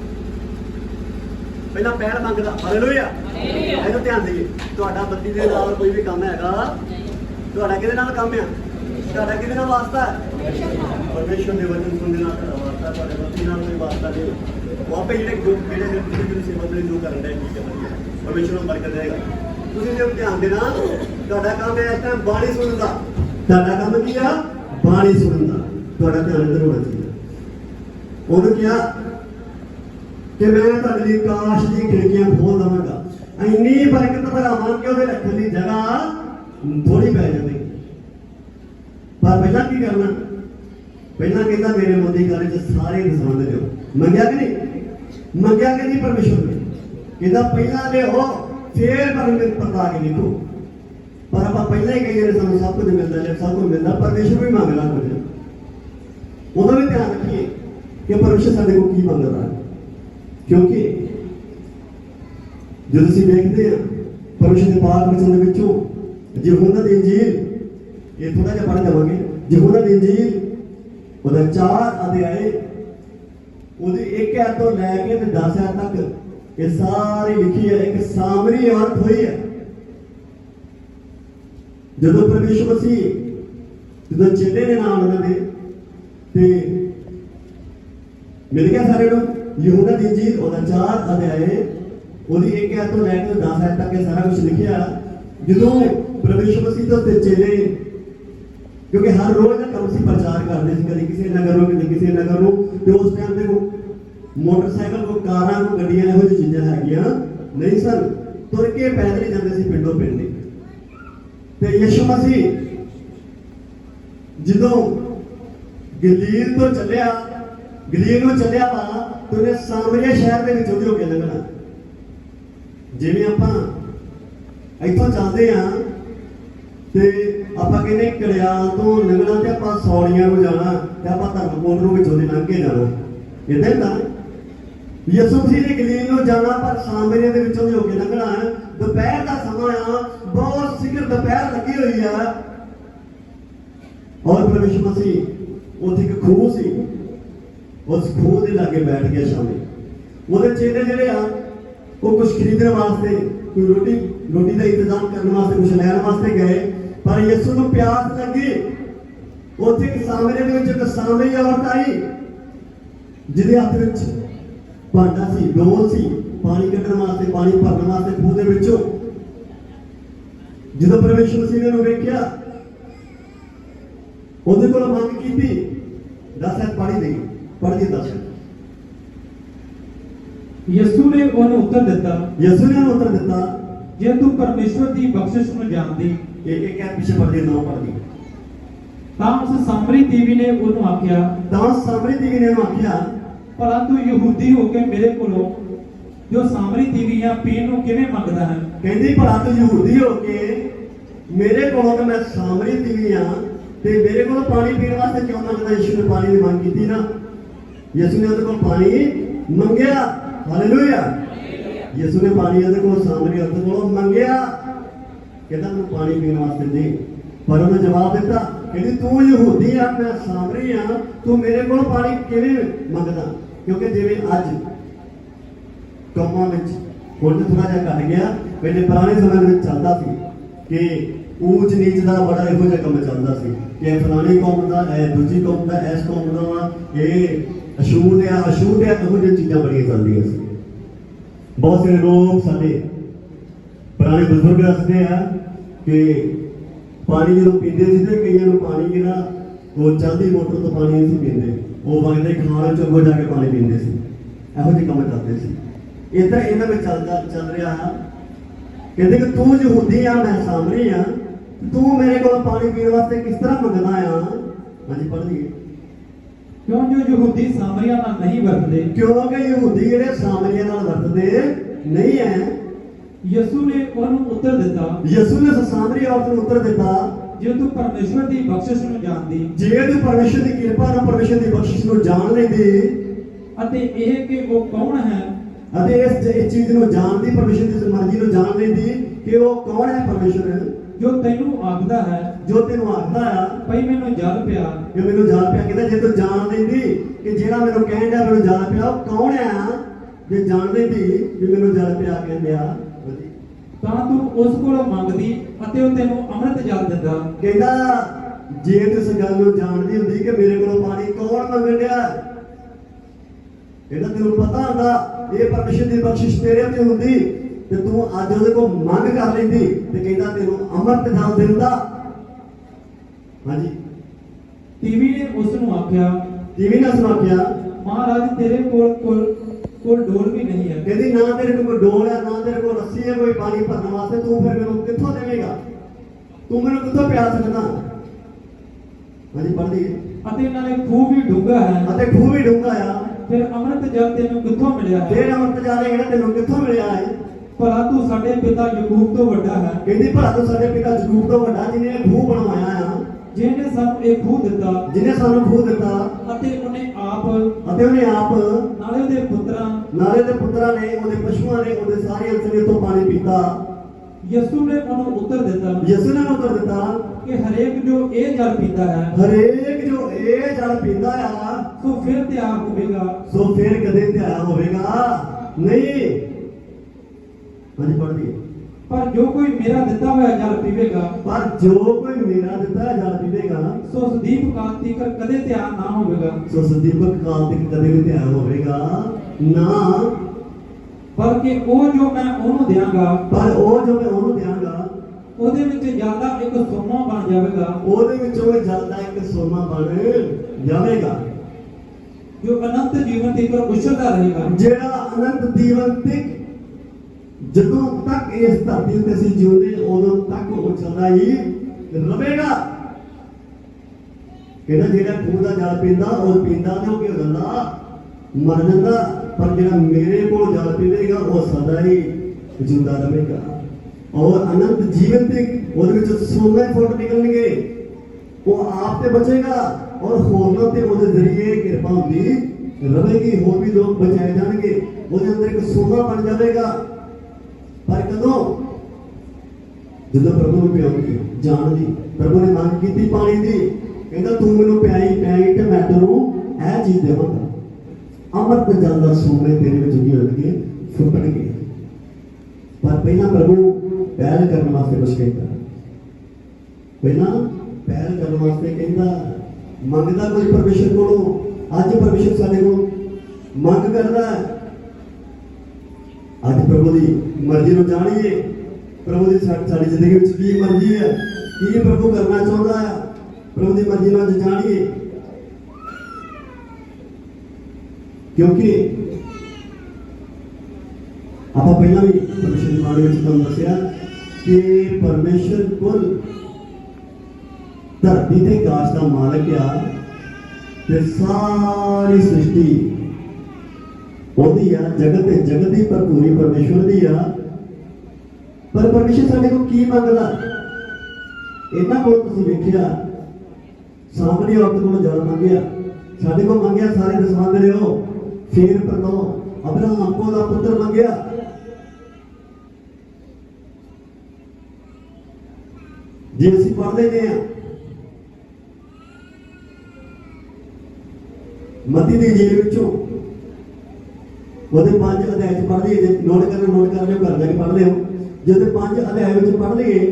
ਪਹਿਲਾਂ ਪਹਿਲ ਮੰਗਦਾ ਹਾਲੇਲੂਇਆ। ਇਹਨੂੰ ਧਿਆਨ ਦੇਈਏ। ਤੁਹਾਡਾ ਬੱਤੀ ਦੇ ਨਾਲ ਕੋਈ ਵੀ ਕੰਮ ਹੈਗਾ ਤੁਹਾਡਾ ਕਿਹਦੇ ਨਾਲ ਕੰਮ ਆ? ਤੁਹਾਡਾ ਕਿਹਦੇ ਨਾਲ ਵਾਸਤਾ ਹੈ? ਪਰਮੇਸ਼ਵਰ ਦੇ ਵਚਨ ਸੁਣਨ ਨਾਲ ਤੁਹਾਡਾ ਵਾਸਤਾ ਤੁਹਾਡੇ ਬੱਤੀ ਨਾਲ ਕੋਈ ਵਾਸਤਾ ਨਹੀਂ। ਉਹ ਆਪੇ ਜਿਹੜੇ ਗੁਰੂ ਜਿਹੜੇ ਜਿਹੜੇ ਜਿਹੜੇ ਸੇਵਾ ਦੇ ਜੋ ਕਰਨ ਦੇ ਕੀ ਕਰਨਗੇ ਪਰਮੇਸ਼ਵਰ ਨੂੰ ਬਰਕਤ ਦੇਗਾ ਤੁਸੀਂ ਜੇ ਧਿਆਨ ਦੇਣਾ ਤੁਹਾਡਾ ਕੰਮ ਹੈ ਇਸ ਟਾਈਮ ਬਾਣੀ ਸੁਣਨ ਦਾ। ਤੁਹਾਡਾ ਕੰਮ ਕੀ ਆ? ਬਾਣੀ ਸੁਣਨ ਦਾ। ਤੁਹਾਡਾ ਧਿਆਨ ਇੱਧਰ ਹੋਣਾ ਚਾਹੀਦਾ। ਉਹਨੂੰ ਕਿਹਾ ਕਿ ਮੈਂ ਤੁਹਾਡੇ ਲਈ ਕਾਸ਼ ਦੀ ਖਿੜਕੀਆਂ ਖੋਲ ਦਵਾਂਗਾ। ਇੰਨੀ ਬਰਕਤ ਭਰਾਵਾਂ ਕਿ ਉਹਦੇ ਰੱਖਣ ਦੀ ਜਗ੍ਹਾ ਥੋੜੀ ਪੈ ਜਾਵੇ ਪਰ ਪਹਿਲਾਂ ਕੀ ਕਰਨਾ? ਪਹਿਲਾਂ ਕਹਿੰਦਾ, ਮੇਰੇ ਮੋਦੀ ਘਰ ਚ ਸਾਰੇ ਦਸਵੰਦ ਦਿਓ। ਮੰਗਿਆ ਕਿ ਨਹੀਂ? ਮੰਗਿਆ ਕਿ ਨਹੀਂ ਪਰਮੇਸ਼ਵਰ ਨੇ? ਕਹਿੰਦਾ, ਪਹਿਲਾਂ ਲਿਓ ਫੇਰ ਪਰਮੇਸ਼ਰ ਪਤਾ ਕੇ ਲਿਖੋ ਪਰ ਆਪਾਂ ਪਹਿਲਾਂ ਹੀ ਕਹੀਏ, ਸਾਨੂੰ ਸਭ ਕੁਝ ਮਿਲਦਾ ਜੇ ਸਭ ਕੁਝ ਮਿਲਦਾ ਪਰਮੇਸ਼ਵਰ ਵੀ ਮੰਗਦਾ ਕੁਝ। ਉਹਦਾ ਵੀ ਧਿਆਨ ਰੱਖੀਏ ਕਿ ਪਰਮੇਸ਼ਰ ਸਾਡੇ ਕੋਲ ਕੀ ਮੰਗਦਾ। ਹੈ ਕਿਉਂਕਿ ਜਦੋਂ ਅਸੀਂ ਦੇਖਦੇ ਹਾਂ ਪਰਮੇਸ਼ਰ ਦੇ ਪਾਕ ਵਚਨ ਦੇ ਵਿੱਚੋਂ ਯਹੋਨਾ ਦੀ ਇੰਜੀਲ, ਇਹ ਥੋੜਾ ਜਿਹਾ ਪੜ੍ਹ ਜਾਵਾਂਗੇ ਯਹੋਨਾ ਦੀ ਇੰਜੀਲ ਉਹਦਾ 4 ਅਧਿਆਏ, ਉਹਦੀ ਇੱਕ ਐਤ ਤੋਂ ਲੈ ਕੇ ਤੇ 10 ਐਤ ਤੱਕ ਇਹ ਸਾਰੀ ਲਿਖੀ ਹੈ, ਇੱਕ ਸਾਮਰੀ ਔਰਤ ਹੋਈ ਹੈ। ਜਦੋਂ ਪਰਮੇਸ਼ਰ ਮਸੀਹ ਜਦੋਂ ਚੇਲੇ ਦੇ ਨਾਲ ਉਹਨਾਂ ਦੇ, ਤੇ ਮਿਲ ਗਿਆ ਸਾਰੇ ਨੂੰ। ਯਹੂਦਾ ਦੀ ਇੰਜੀਲ ਉਹਦਾ 4 ਅਧਿਆਏ ਉਹਦੀ ਇੱਕ ਐਤ ਤੋਂ ਲੈ ਕੇ 10 ਐਤ ਤੱਕ ਇਹ ਸਾਰਾ ਕੁਝ ਲਿਖਿਆ। ਜਦੋਂ ਪਰਮੇਸ਼ਰ ਮਸੀਹ ਤੋਂ ਤੇ ਚੇਲੇ, ਕਿਉਂਕਿ ਹਰ ਰੋਜ਼ ਨਾ ਕੰਮ ਸੀ ਪ੍ਰਚਾਰ ਕਰਦੇ ਸੀ, ਕਦੇ ਕਿਸੇ ਨਗਰ ਨੂੰ ਕਦੇ ਕਿਸੇ ਨਗਰ ਨੂੰ ਤੇ ਉਸ ਟਾਈਮ ਤੇ ਕੋ ਮੋਟਰਸਾਈਕਲ ਕੋ ਕਾਰਾਂ ਕੋ ਗੱਡੀਆਂ ਇਹੋ ਜਿਹੀ ਚੀਜ਼ਾਂ ਹੈਗੀਆਂ। ਨਹੀਂ ਸਨ ਤੁਰ ਕੇ ਪੈਦਲ ਹੀ ਜਾਂਦੇ ਸੀ ਪਿੰਡੋਂ ਪਿੰਡ। ਤੇ ਯਿਸੂ ਮਸੀਹ ਜਦੋਂ ਗਲੀਲ ਤੋਂ ਚੱਲਿਆ, ਗਲੀਲ ਨੂੰ ਚੱਲਿਆ ਵਾ ਤੇ ਉਹਨੇ ਸਾਮਰੀਆ ਸ਼ਹਿਰ ਦੇ ਵਿੱਚ ਉਹਦੇ ਕੇ ਲੰਘਣਾ ਜਿਵੇਂ ਆਪਾਂ ਇੱਥੋਂ ਚੱਲਦੇ ਆ ਤੇ ਆਪਾਂ ਕਹਿੰਦੇ ਕਲਿਆਣ ਤੋਂ ਲੰਘਣਾ ਤੇ ਆਪਾਂ ਸੌੜੀਆਂ ਨੂੰ ਜਾਣਾ ਤੇ ਆਪਾਂ ਧਰਮਕੋਟ ਨੂੰ ਵਿੱਚੋਂ ਦੀ ਲੰਘ ਕੇ ਜਾਣਾ। ਇਦਾਂ ਹੀ ਤਾਂ। ਯਿਸੂ ਮਸੀਹ ਨੇ ਗਲੀਲ ਨੂੰ ਜਾਣਾ ਪਰ ਸਾਮਰੀਆ ਦੇ ਵਿੱਚੋਂ ਦੀ ਹੋ ਕੇ ਲੰਘਣਾ ਦੁਪਹਿਰ ਦਾ ਸਮਾਂ ਆ, ਬਹੁਤ ਸਿਖਰ ਦੁਪਹਿਰ ਲੱਗੀ ਹੋਈ ਆ। ਔਰ ਪਰਮੇਸ਼ਰ ਮਸੀਹ ਉੱਥੇ ਇੱਕ ਖੂਹ ਸੀ। ਉਸ ਖੂਹ ਦੇ ਲਾਗੇ ਬੈਠ ਗਿਆ ਸ਼ਾਮੇ। ਉਹਦੇ ਚੇਲੇ ਜਿਹੜੇ ਆ, ਉਹ ਕੁਝ ਖਰੀਦਣ ਵਾਸਤੇ, ਕੋਈ ਰੋਟੀ ਰੋਟੀ ਦਾ ਇੰਤਜ਼ਾਮ ਕਰਨ ਵਾਸਤੇ ਕੁਝ ਲੈਣ ਵਾਸਤੇ ਗਏ। ਪਰ ਯਿਸੂ ਨੂੰ ਪਿਆਸ ਲੱਗੀ। ਉੱਥੇ ਇੱਕ ਸਾਹਮਣੇ ਦੇ ਵਿੱਚ ਇੱਕ ਸਾਹਮਣੇ ਔਰਤ ਆਈ, ਜਿਹਦੇ ਹੱਥ ਵਿੱਚ ਭਾਂਡਾ ਸੀ, ਡੋਲ ਸੀ, ਪਾਣੀ ਕੱਢਣ ਵਾਸਤੇ, ਪਾਣੀ ਭਰਨ ਵਾਸਤੇ ਖੂਹ ਦੇ ਵਿੱਚੋਂ। ਜਦੋਂ ਪਰਮੇਸ਼ਰ ਮਸੀਹ ਨੇ ਉਹਨੂੰ ਵੇਖਿਆ, ਉਹਦੇ ਕੋਲ ਮੰਗ ਕੀਤੀ, ਦਸ ਹੈ ਪੜ੍ਹ ਦੇ। ਪੜ੍ਹ ਦੇ ਦਸ। ਯਿਸੂ ਨੇ ਉਹਨੂੰ ਉੱਤਰ ਦਿੱਤਾ ਯਿਸੂ ਨੇ ਉਹਨੂੰ ਉੱਤਰ ਦਿੱਤਾ ਜੇ ਤੂੰ ਪਰਮੇਸ਼ਵਰ ਦੀ ਬਖਸ਼ਿਸ਼ ਨੂੰ ਜਾਣਦੀ ਇੱਕ ਇੱਕ ਹੈ ਪਿੱਛੇ ਪੜ੍ਹ ਦੇ ਨੌ ਪੜ੍ਹ ਦੇ ਤਾਂ ਉਸ ਸਾਮਰੀ ਦੇਵੀ ਨੇ ਉਹਨੂੰ ਆਖਿਆ ਤਾਂ ਸਾਹਮਣੇ ਦੀ ਨੇ ਉਹਨੂੰ ਆਖਿਆ ਭਲਾ ਤੂੰ ਯਹੂਦੀ ਹੋ ਕੇ ਮੇਰੇ ਕੋਲੋਂ ਜੋ ਸਾਮਰੀ ਦੇਵੀ ਆ ਪੀਣ ਨੂੰ ਕਿਵੇਂ ਮੰਗਦਾ ਹੈ? ਕਹਿੰਦੀ ਭਲਾ ਤੂੰ ਯਹੂਦੀ ਹੋ ਕੇ ਮੇਰੇ ਕੋਲੋਂ ਤਾਂ ਮੈਂ ਸਾਹਮਣੇ ਦੀ ਆ ਤੇ ਮੇਰੇ ਕੋਲ ਪਾਣੀ ਪੀਣ ਵਾਸਤੇ ਕਿਉਂ ਮੰਗਦਾ? ਯਿਸੂ ਨੇ ਪਾਣੀ ਦੀ ਮੰਗ ਕੀਤੀ ਨਾ। ਯਿਸੂ ਨੇ ਉਹਦੇ ਕੋਲ ਪਾਣੀ ਮੰਗਿਆ। ਹਾਲੇਲੂਇਆ ਯਿਸੂ ਨੇ ਪਾਣੀ ਉਹਦੇ ਕੋਲ ਸਾਹਮਣੇ ਉਹਦੇ ਕੋਲੋਂ ਮੰਗਿਆ। ਕਹਿੰਦਾ ਮੈਨੂੰ ਪਾਣੀ ਪੀਣ ਵਾਸਤੇ ਦੇ ਪਰ ਉਹਨੇ ਜਵਾਬ ਦਿੱਤਾ ਕਹਿੰਦੀ ਤੂੰ ਯਹੂਦੀ ਆ ਮੈਂ ਸਾਮਰੀ ਆ। ਤੂੰ ਮੇਰੇ ਕੋਲ ਪਾਣੀ ਕਿਵੇਂ ਮੰਗਦਾ? ਕਿਉਂਕਿ ਜਿਵੇਂ ਅੱਜ ਕੰਮਾਂ ਵਿੱਚ ਹੁਣ ਥੋੜਾ ਜਿਹਾ ਘਟ ਗਿਆ ਪਹਿਲੇ ਪੁਰਾਣੇ ਸਮੇਂ ਵਿੱਚ ਚੱਲਦਾ ਸੀ ਕਿ ਊਚ ਨੀਚ ਦਾ ਬੜਾ ਇਹੋ ਜਿਹਾ ਕੰਮ ਚੱਲਦਾ ਸੀ ਕਿ ਇਹ ਫਲਾਣੀ ਕੌਮ ਦਾ ਇਹ ਦੂਜੀ ਕੌਮ ਦਾ ਇਸ ਕੌਮ ਦਾ ਵਾ, ਇਹ ਅਸ਼ੂਰ ਆ ਅਸ਼ੂਰ ਆ ਇਹੋ ਜਿਹੀਆਂ ਚੀਜ਼ਾਂ ਬੜੀਆਂ ਚੱਲਦੀਆਂ ਸੀ। ਬਹੁਤ ਸਾਰੇ ਲੋਕ ਸਾਡੇ ਪੁਰਾਣੇ ਬਜ਼ੁਰਗ ਦੱਸਦੇ ਆ ਕਿ ਪਾਣੀ ਜਦੋਂ ਪੀਂਦੇ ਸੀ ਤੇ ਕਈਆਂ ਨੂੰ ਪਾਣੀ ਜਿਹੜਾ ਉਹ ਚੱਲਦੀ ਮੋਟਰ ਤੋਂ ਪਾਣੀ ਨਹੀਂ ਪੀਂਦੇ। ਉਹ ਵਗਦੇ ਖਾਣ ਚੋਂ ਜਾ ਕੇ ਪਾਣੀ ਪੀਂਦੇ ਸੀ। ਇਹੋ ਜਿਹੇ ਕੰਮ ਕਰਦੇ ਸੀ। ਇਦਾਂ ਇਹਨਾਂ ਵਿੱਚ ਚੱਲਦਾ, ਚੱਲ ਰਿਹਾ ਕਹਿੰਦੇ ਕਿ ਤੂੰ ਯਹੂਦੀ ਆ, ਮੈਂ ਸਾਮਰੀ ਆ, ਤੂੰ ਮੇਰੇ ਕੋਲ ਪਾਣੀ ਪੀਣ ਵਾਸਤੇ ਕਿਸ ਤਰ੍ਹਾਂ ਮੰਗਦਾ ਆ? ਹਾਂਜੀ, ਪੜ੍ਹ ਲਈਏ। ਕਿਉਂ ਜੋ ਯਹੂਦੀ ਸਾਮਰੀਆਂ ਨਾਲ ਨਹੀਂ ਵਰਤਦੇ? ਕਿਉਂਕਿ ਯਹੂਦੀ ਜਿਹੜੇ ਸਾਮਰੀਆਂ ਨਾਲ ਵਰਤਦੇ ਨਹੀਂ ਐ। ਯਿਸੂ ਨੇ ਉਹਨੂੰ ਉੱਤਰ ਦਿੱਤਾ। ਯਿਸੂ ਨੇ ਸਾਮਰੀ ਔਰਤ ਨੂੰ ਉੱਤਰ ਦਿੱਤਾ। ਜੇ ਤੂੰ ਪਰਮੇਸ਼ਵਰ ਦੀ ਬਖਸ਼ਿਸ਼ ਨੂੰ ਜਾਣਦੀ। ਜੇ ਤੂੰ ਪਰਮੇਸ਼ਰ ਦੀ ਕਿਰਪਾ ਨਾਲ ਪਰਮੇਸ਼ਰ ਦੀ ਬਖਸ਼ਿਸ਼ ਨੂੰ ਜਾਣ ਲੈਂਦੀ ਅਤੇ ਇਹ ਕਿ ਉਹ ਕੌਣ ਹੈ? ਅਤੇ ਇਸ ਇਸ ਚੀਜ਼ ਨੂੰ ਜਾਣਦੀ ਪਰਮੇਸ਼ਰ ਦੀ ਮਰਜ਼ੀ ਨੂੰ ਜਾਣ ਲੈਂਦੀ ਕਿ ਉਹ ਕੌਣ ਹੈ ਪਰਮੇਸ਼ਰ ਜੋ ਤੈਨੂੰ ਆਖਦਾ ਹੈ। ਜੋ ਤੈਨੂੰ ਆਖਦਾ ਆ ਭਈ ਮੈਨੂੰ ਜਲ ਪਿਆ। ਕਿ ਮੈਨੂੰ ਜਾਣ ਪਿਆ ਕਹਿੰਦਾ ਜੇ ਤੂੰ ਜਾਣ ਲੈਂਦੀ ਕਿ ਜਿਹੜਾ ਮੈਨੂੰ ਕਹਿਣ ਡਿਆ ਮੈਨੂੰ ਜਾਣ ਪਿਆ ਉਹ ਕੌਣ ਆ? ਜੇ ਜਾਣ ਲੈਂਦੀ ਵੀ ਮੈਨੂੰ ਜਾਣ ਪਿਆ ਕਹਿੰਦਿਆ ਤਾਂ ਤੂੰ ਉਸ ਕੋਲੋਂ ਮੰਗਦੀ ਅਤੇ ਉਹ ਤੈਨੂੰ ਅੰਮ੍ਰਿਤ ਜਲ ਦਿੰਦਾ। ਕਹਿੰਦਾ ਜੇ ਤੂੰ ਇਸ ਗੱਲ ਨੂੰ ਜਾਣਦੀ ਹੁੰਦੀ ਕਿ ਮੇਰੇ ਕੋਲੋਂ ਪਾਣੀ ਕੌਣ ਮੰਗਣ ਡਿਆ? ਇਹਦਾ ਤੈਨੂੰ ਪਤਾ ਹੁੰਦਾ ਇਹ ਪਰਮੇਸ਼ਰ ਦੀ ਬਖਸ਼ਿਸ਼ ਤੇਰੇ ਤੇ ਹੁੰਦੀ ਤੇ ਤੂੰ ਅੱਜ ਉਹਦੇ ਕੋਲ ਮੰਗ ਕਰ ਲੈਂਦੀ ਤੇ ਕਹਿੰਦਾ ਤੈਨੂੰ ਅੰਮ੍ਰਿਤ ਜਲ ਦਿੰਦਾ। ਹਾਂਜੀ। ਟੀਵੀ ਨੇ ਉਸ ਨੂੰ ਆਖਿਆ ਜਿਵੇਂ ਨਾ ਸੁਣਾਕਿਆ ਮਹਾਰਾਜ ਤੇਰੇ ਕੋਲ ਕੋਲ ਕੋਲ ਡੋਲ ਵੀ ਨਹੀਂ ਹੈ। ਕਹਿੰਦੀ ਨਾ ਤੇਰੇ ਕੋਲ ਡੋਲ ਹੈ ਨਾ ਤੇਰੇ ਕੋਲ ਰੱਸੀ ਹੈ ਕੋਈ ਪਾਣੀ ਭਰਨ ਵਾਸਤੇ। ਤੂੰ ਫਿਰ ਮੈਨੂੰ ਕਿੱਥੋਂ ਦੇਵੇਂਗਾ? ਤੂੰ ਮੈਨੂੰ ਕਿੱਥੋਂ ਪਿਆ ਸਕਦਾ? ਹਾਂਜੀ ਪੜ੍ਹ ਲਈਏ। ਅਤੇ ਨਾਲੇ ਖੂਹ ਵੀ ਡੂੰਘਾ ਹੈ। ਅਤੇ ਖੂਹ ਵੀ ਡੂੰਘਾ ਆ। ਫਿਰ ਅੰਮ੍ਰਿਤ ਜਲ ਤੈਨੂੰ ਕਿੱਥੋਂ ਮਿਲਿਆ ਹੈ? ਤੇਰਾ ਮਤ ਜਾਣੇ ਜਿਹੜਾ ਤੈਨੂੰ ਕਿੱਥੋਂ ਮਿਲਿਆ ਹੈ? ਭਲਾ ਤੂੰ ਸਾਡੇ ਪਿਤਾ ਯਕੂਬ ਤੋਂ ਵੱਡਾ ਹੈ। ਕਹਿੰਦੀ ਭਲਾ ਤੂੰ ਸਾਡੇ ਪਿਤਾ ਜਗੂਬ ਤੋਂ ਵੱਡਾ ਜਿਹਨੇ ਖੂਹ ਬਣਵਾਇਆ ਆ। ਜਿਹਨੇ ਸਾਨੂੰ ਇਹ ਖੂਹ ਦਿੱਤਾ ਜਿਹਨੇ ਸਾਨੂੰ ਖੂਹ ਦਿੱਤਾ ਅਤੇ ਉਹਨੇ ਆਪ ਅਤੇ ਉਹਨੇ ਆਪ ਨਾਲੇ ਉਹਦੇ ਪੁੱਤਰਾਂ ਨਾਲੇ ਦੇ ਪੁੱਤਰਾਂ ਨੇ ਉਹਦੇ ਪਸ਼ੂਆਂ ਨੇ ਉਹਦੇ ਸਾਰੇ ਅੰਸਲੇ ਤੋਂ ਪਾਣੀ ਪੀਤਾ। ਯਿਸੂ ਨੇ ਉਹਨੂੰ ਉੱਤਰ ਦਿੱਤਾ ਯਿਸੂ ਨੇ ਉੱਤਰ ਦਿੱਤਾ ਕਿ ਹਰੇਕ ਜੋ ਇਹ ਜਲ ਪੀਤਾ ਹੈ ਹਰੇਕ ਜੋ ਇਹ ਜਲ ਪੀਂਦਾ ਆ ਸੋ ਫਿਰ ਤਿਆਰ ਹੋਵੇਗਾ। ਸੋ ਫਿਰ ਕਦੇ ਧਿਆਨ ਹੋਵੇਗਾ। ਨਹੀਂ। ਹਾਂਜੀ ਪੜ੍ਹ ਲਈਏ। ਪਰ ਜੋ ਕੋਈ ਮੇਰਾ ਦਿੱਤਾ ਹੋਇਆ ਜਲ ਪੀਵੇਗਾ ਪਰ ਜੋ ਕੋਈ ਮੇਰਾ ਦਿੱਤਾ ਜਲ ਪੀਵੇਗਾ ਸੋ ਸਦੀਪ ਕਾਂਤੀ ਕਰ ਕਦੇ ਧਿਆਨ ਨਾ ਹੋਵੇਗਾ। ਸੋ ਸੰਦੀਪਕ ਕਾਲ ਤੱਕ ਕਦੇ ਵੀ ਧਿਆਨ ਹੋਵੇਗਾ। ਨਾ। ਬਲਕਿ ਉਹ ਜੋ ਮੈਂ ਉਹਨੂੰ ਦਿਆਂਗਾ ਪਰ ਉਹ ਜੋ ਮੈਂ ਉਹਨੂੰ ਦਿਆਂਗਾ ਉਹਦੇ ਵਿੱਚ ਜ਼ਿਆਦਾ ਇੱਕ ਸੋਨਾ ਬਣ ਜਾਵੇਗਾ। ਉਹਦੇ ਵਿੱਚੋਂ ਇਹ ਜਲ ਦਾ ਇੱਕ ਸੋਨਾ ਬਣ ਜਾਵੇਗਾ। ਜੋ ਅਨੰਤ ਜੀਵਨ ਤੀਕ ਉਛਲਦਾ ਰਹੇਗਾ। ਜਿਹੜਾ ਅਨੰਤ ਜੀਵਨ ਤੱਕ ਜਦੋਂ ਤੱਕ ਇਸ ਧਰਤੀ ਉੱਤੇ ਅਸੀਂ ਜਿਉਂਦੇ ਉਦੋਂ ਤੱਕ ਉਹ ਚੱਲਦਾ ਹੀ ਰਵੇਗਾ ਕਹਿੰਦਾ ਜਿਹੜਾ ਖੂਹ ਦਾ ਜਲ ਪੀਂਦਾ, ਉਹ ਪੀਂਦਾ ਤੇ ਉਹ ਕੀ ਹੋ ਮਰ ਜਾਂਦਾ। ਪਰ ਜਿਹੜਾ ਮੇਰੇ ਕੋਲ ਜਲ ਪੀਵੇਗਾ, ਉਹ ਸਦਾ ਹੀ ਜਿਉਂਦਾ ਰਹੇਗਾ। ਔਰ ਅਨੰਤ ਜੀਵਨ ਤੇ ਉਹਦੇ ਵਿੱਚ ਸੋਨੇ ਫੁੱਟ ਨਿਕਲਣਗੇ। ਉਹ ਆਪ ਤੇ ਬਚੇਗਾ ਔਰ ਹੋਰਨਾਂ ਤੇ ਉਹਦੇ ਜ਼ਰੀਏ ਕਿਰਪਾ ਹੁੰਦੀ ਰਹੇਗੀ। ਹੋਰ ਵੀ ਲੋਕ ਬਚਾਏ ਜਾਣਗੇ। ਉਹਦੇ ਅੰਦਰ ਇੱਕ ਸੋਨਾ ਬਣ ਜਾਵੇਗਾ। ਪਰ ਜਦੋਂ ਪ੍ਰਭੂ ਨੂੰ ਪਿਆਉਂਗੀ ਜਾਣ ਦੀ ਪ੍ਰਭੂ ਨੇ ਮੰਗ ਕੀਤੀ ਪਾਣੀ ਦੀ। ਕਹਿੰਦਾ, ਤੂੰ ਮੈਨੂੰ ਪਿਆਈ ਪਿਆਈ ਤੇ ਮੈਂ ਤੈਨੂੰ ਇਹ ਚੀਜ਼ ਦੇਵਾਂਗਾ। ਅਮਰਤ ਜਲ ਦਾ ਸੋਨੇ ਤੇਰੇ ਵਿੱਚ ਕੀ ਹੋਣਗੇ ਫੁੱਟਣਗੇ ਪਰ ਪਹਿਲਾਂ ਪ੍ਰਭੂ ਪਹਿਲ ਕਰਨ ਵਾਸਤੇ ਕੁਝ ਕਹਿੰਦਾ। ਪਹਿਲਾਂ ਪਹਿਲ ਕਰਨ ਵਾਸਤੇ ਕਹਿੰਦਾ, ਮੰਗਦਾ ਕੋਈ ਪਰਮੇਸ਼ਰ ਕੋਲੋਂ, ਅੱਜ ਪਰਮੇਸ਼ਰ ਸਾਡੇ ਕੋਲ ਮੰਗ ਕਰਦਾ ਅੱਜ ਪ੍ਰਭੂ ਦੀ ਮਰਜ਼ੀ ਨੂੰ ਜਾਣੀਏ। ਪ੍ਰਭੂ ਦੀ ਸਾਡੀ ਜ਼ਿੰਦਗੀ ਵਿੱਚ ਕੀ ਮਰਜ਼ੀ ਹੈ, ਕੀ ਪ੍ਰਭੂ ਕਰਨਾ ਚਾਹੁੰਦਾ ਹੈ, ਪ੍ਰਭੂ ਦੀ ਮਰਜ਼ੀ ਨੂੰ ਅੱਜ ਜਾਣੀਏ। ਕਿਉਂਕਿ ਆਪਾਂ ਪਹਿਲਾਂ ਵੀ ਪਰਮੇਸ਼ਰ ਦੀ ਬਾਣੀ ਵਿੱਚ ਤੁਹਾਨੂੰ ਦੱਸਿਆ ਕਿ ਪਰਮੇਸ਼ਰ ਕੁੱਲ ਧਰਤੀ ਤੇ ਕਾਸ਼ ਦਾ ਮਾਲਕ ਆ ਤੇ ਸਾਰੀ ਸ੍ਰਿਸ਼ਟੀ ਉਹਦੀ ਆ, ਜਗਤ ਤੇ ਜਗਤ ਦੀ ਭਰਪੂਰੀ ਪਰਮੇਸ਼ਵਰ ਦੀ ਆ। ਪਰ ਪਰਮੇਸ਼ਰ ਸਾਡੇ ਕੋਲ ਕੀ ਮੰਗਦਾ? ਇਹਨਾਂ ਕੋਲ ਤੁਸੀਂ ਵੇਖਿਆ, ਸਾਹਮਣੇ ਔਰਤ ਕੋਲ ਜਲ ਮੰਗਿਆ। ਸਾਡੇ ਕੋਲ ਮੰਗਿਆ ਸਾਰੇ ਦਸਵੰਦ ਲਿਓ ਫੇਰ ਪਰਨੋ ਅਬਰਾਹਮ ਕੋਲ ਦਾ ਪੁੱਤਰ ਮੰਗਿਆ। ਜੇ ਅਸੀਂ ਪੜ੍ਹ ਨੇ ਆ, ਮਤੀ ਦੀ ਜੇਲ ਵਿੱਚੋਂ ਉਹਦੇ ਪੰਜ ਅਧਿਆਇ ਚ ਪੜ੍ਹ ਲਈਏ, ਜੇ ਨੋਟ ਕਰਨਾ, ਨੋਟ ਕਰ ਲਿਓ ਘਰ ਜਾ ਕੇ ਪੜ੍ਹ ਲਿਓ। ਜਦੋਂ ਪੰਜ ਅਧਿਆਇ ਵਿੱਚ ਪੜ੍ਹ ਲਈਏ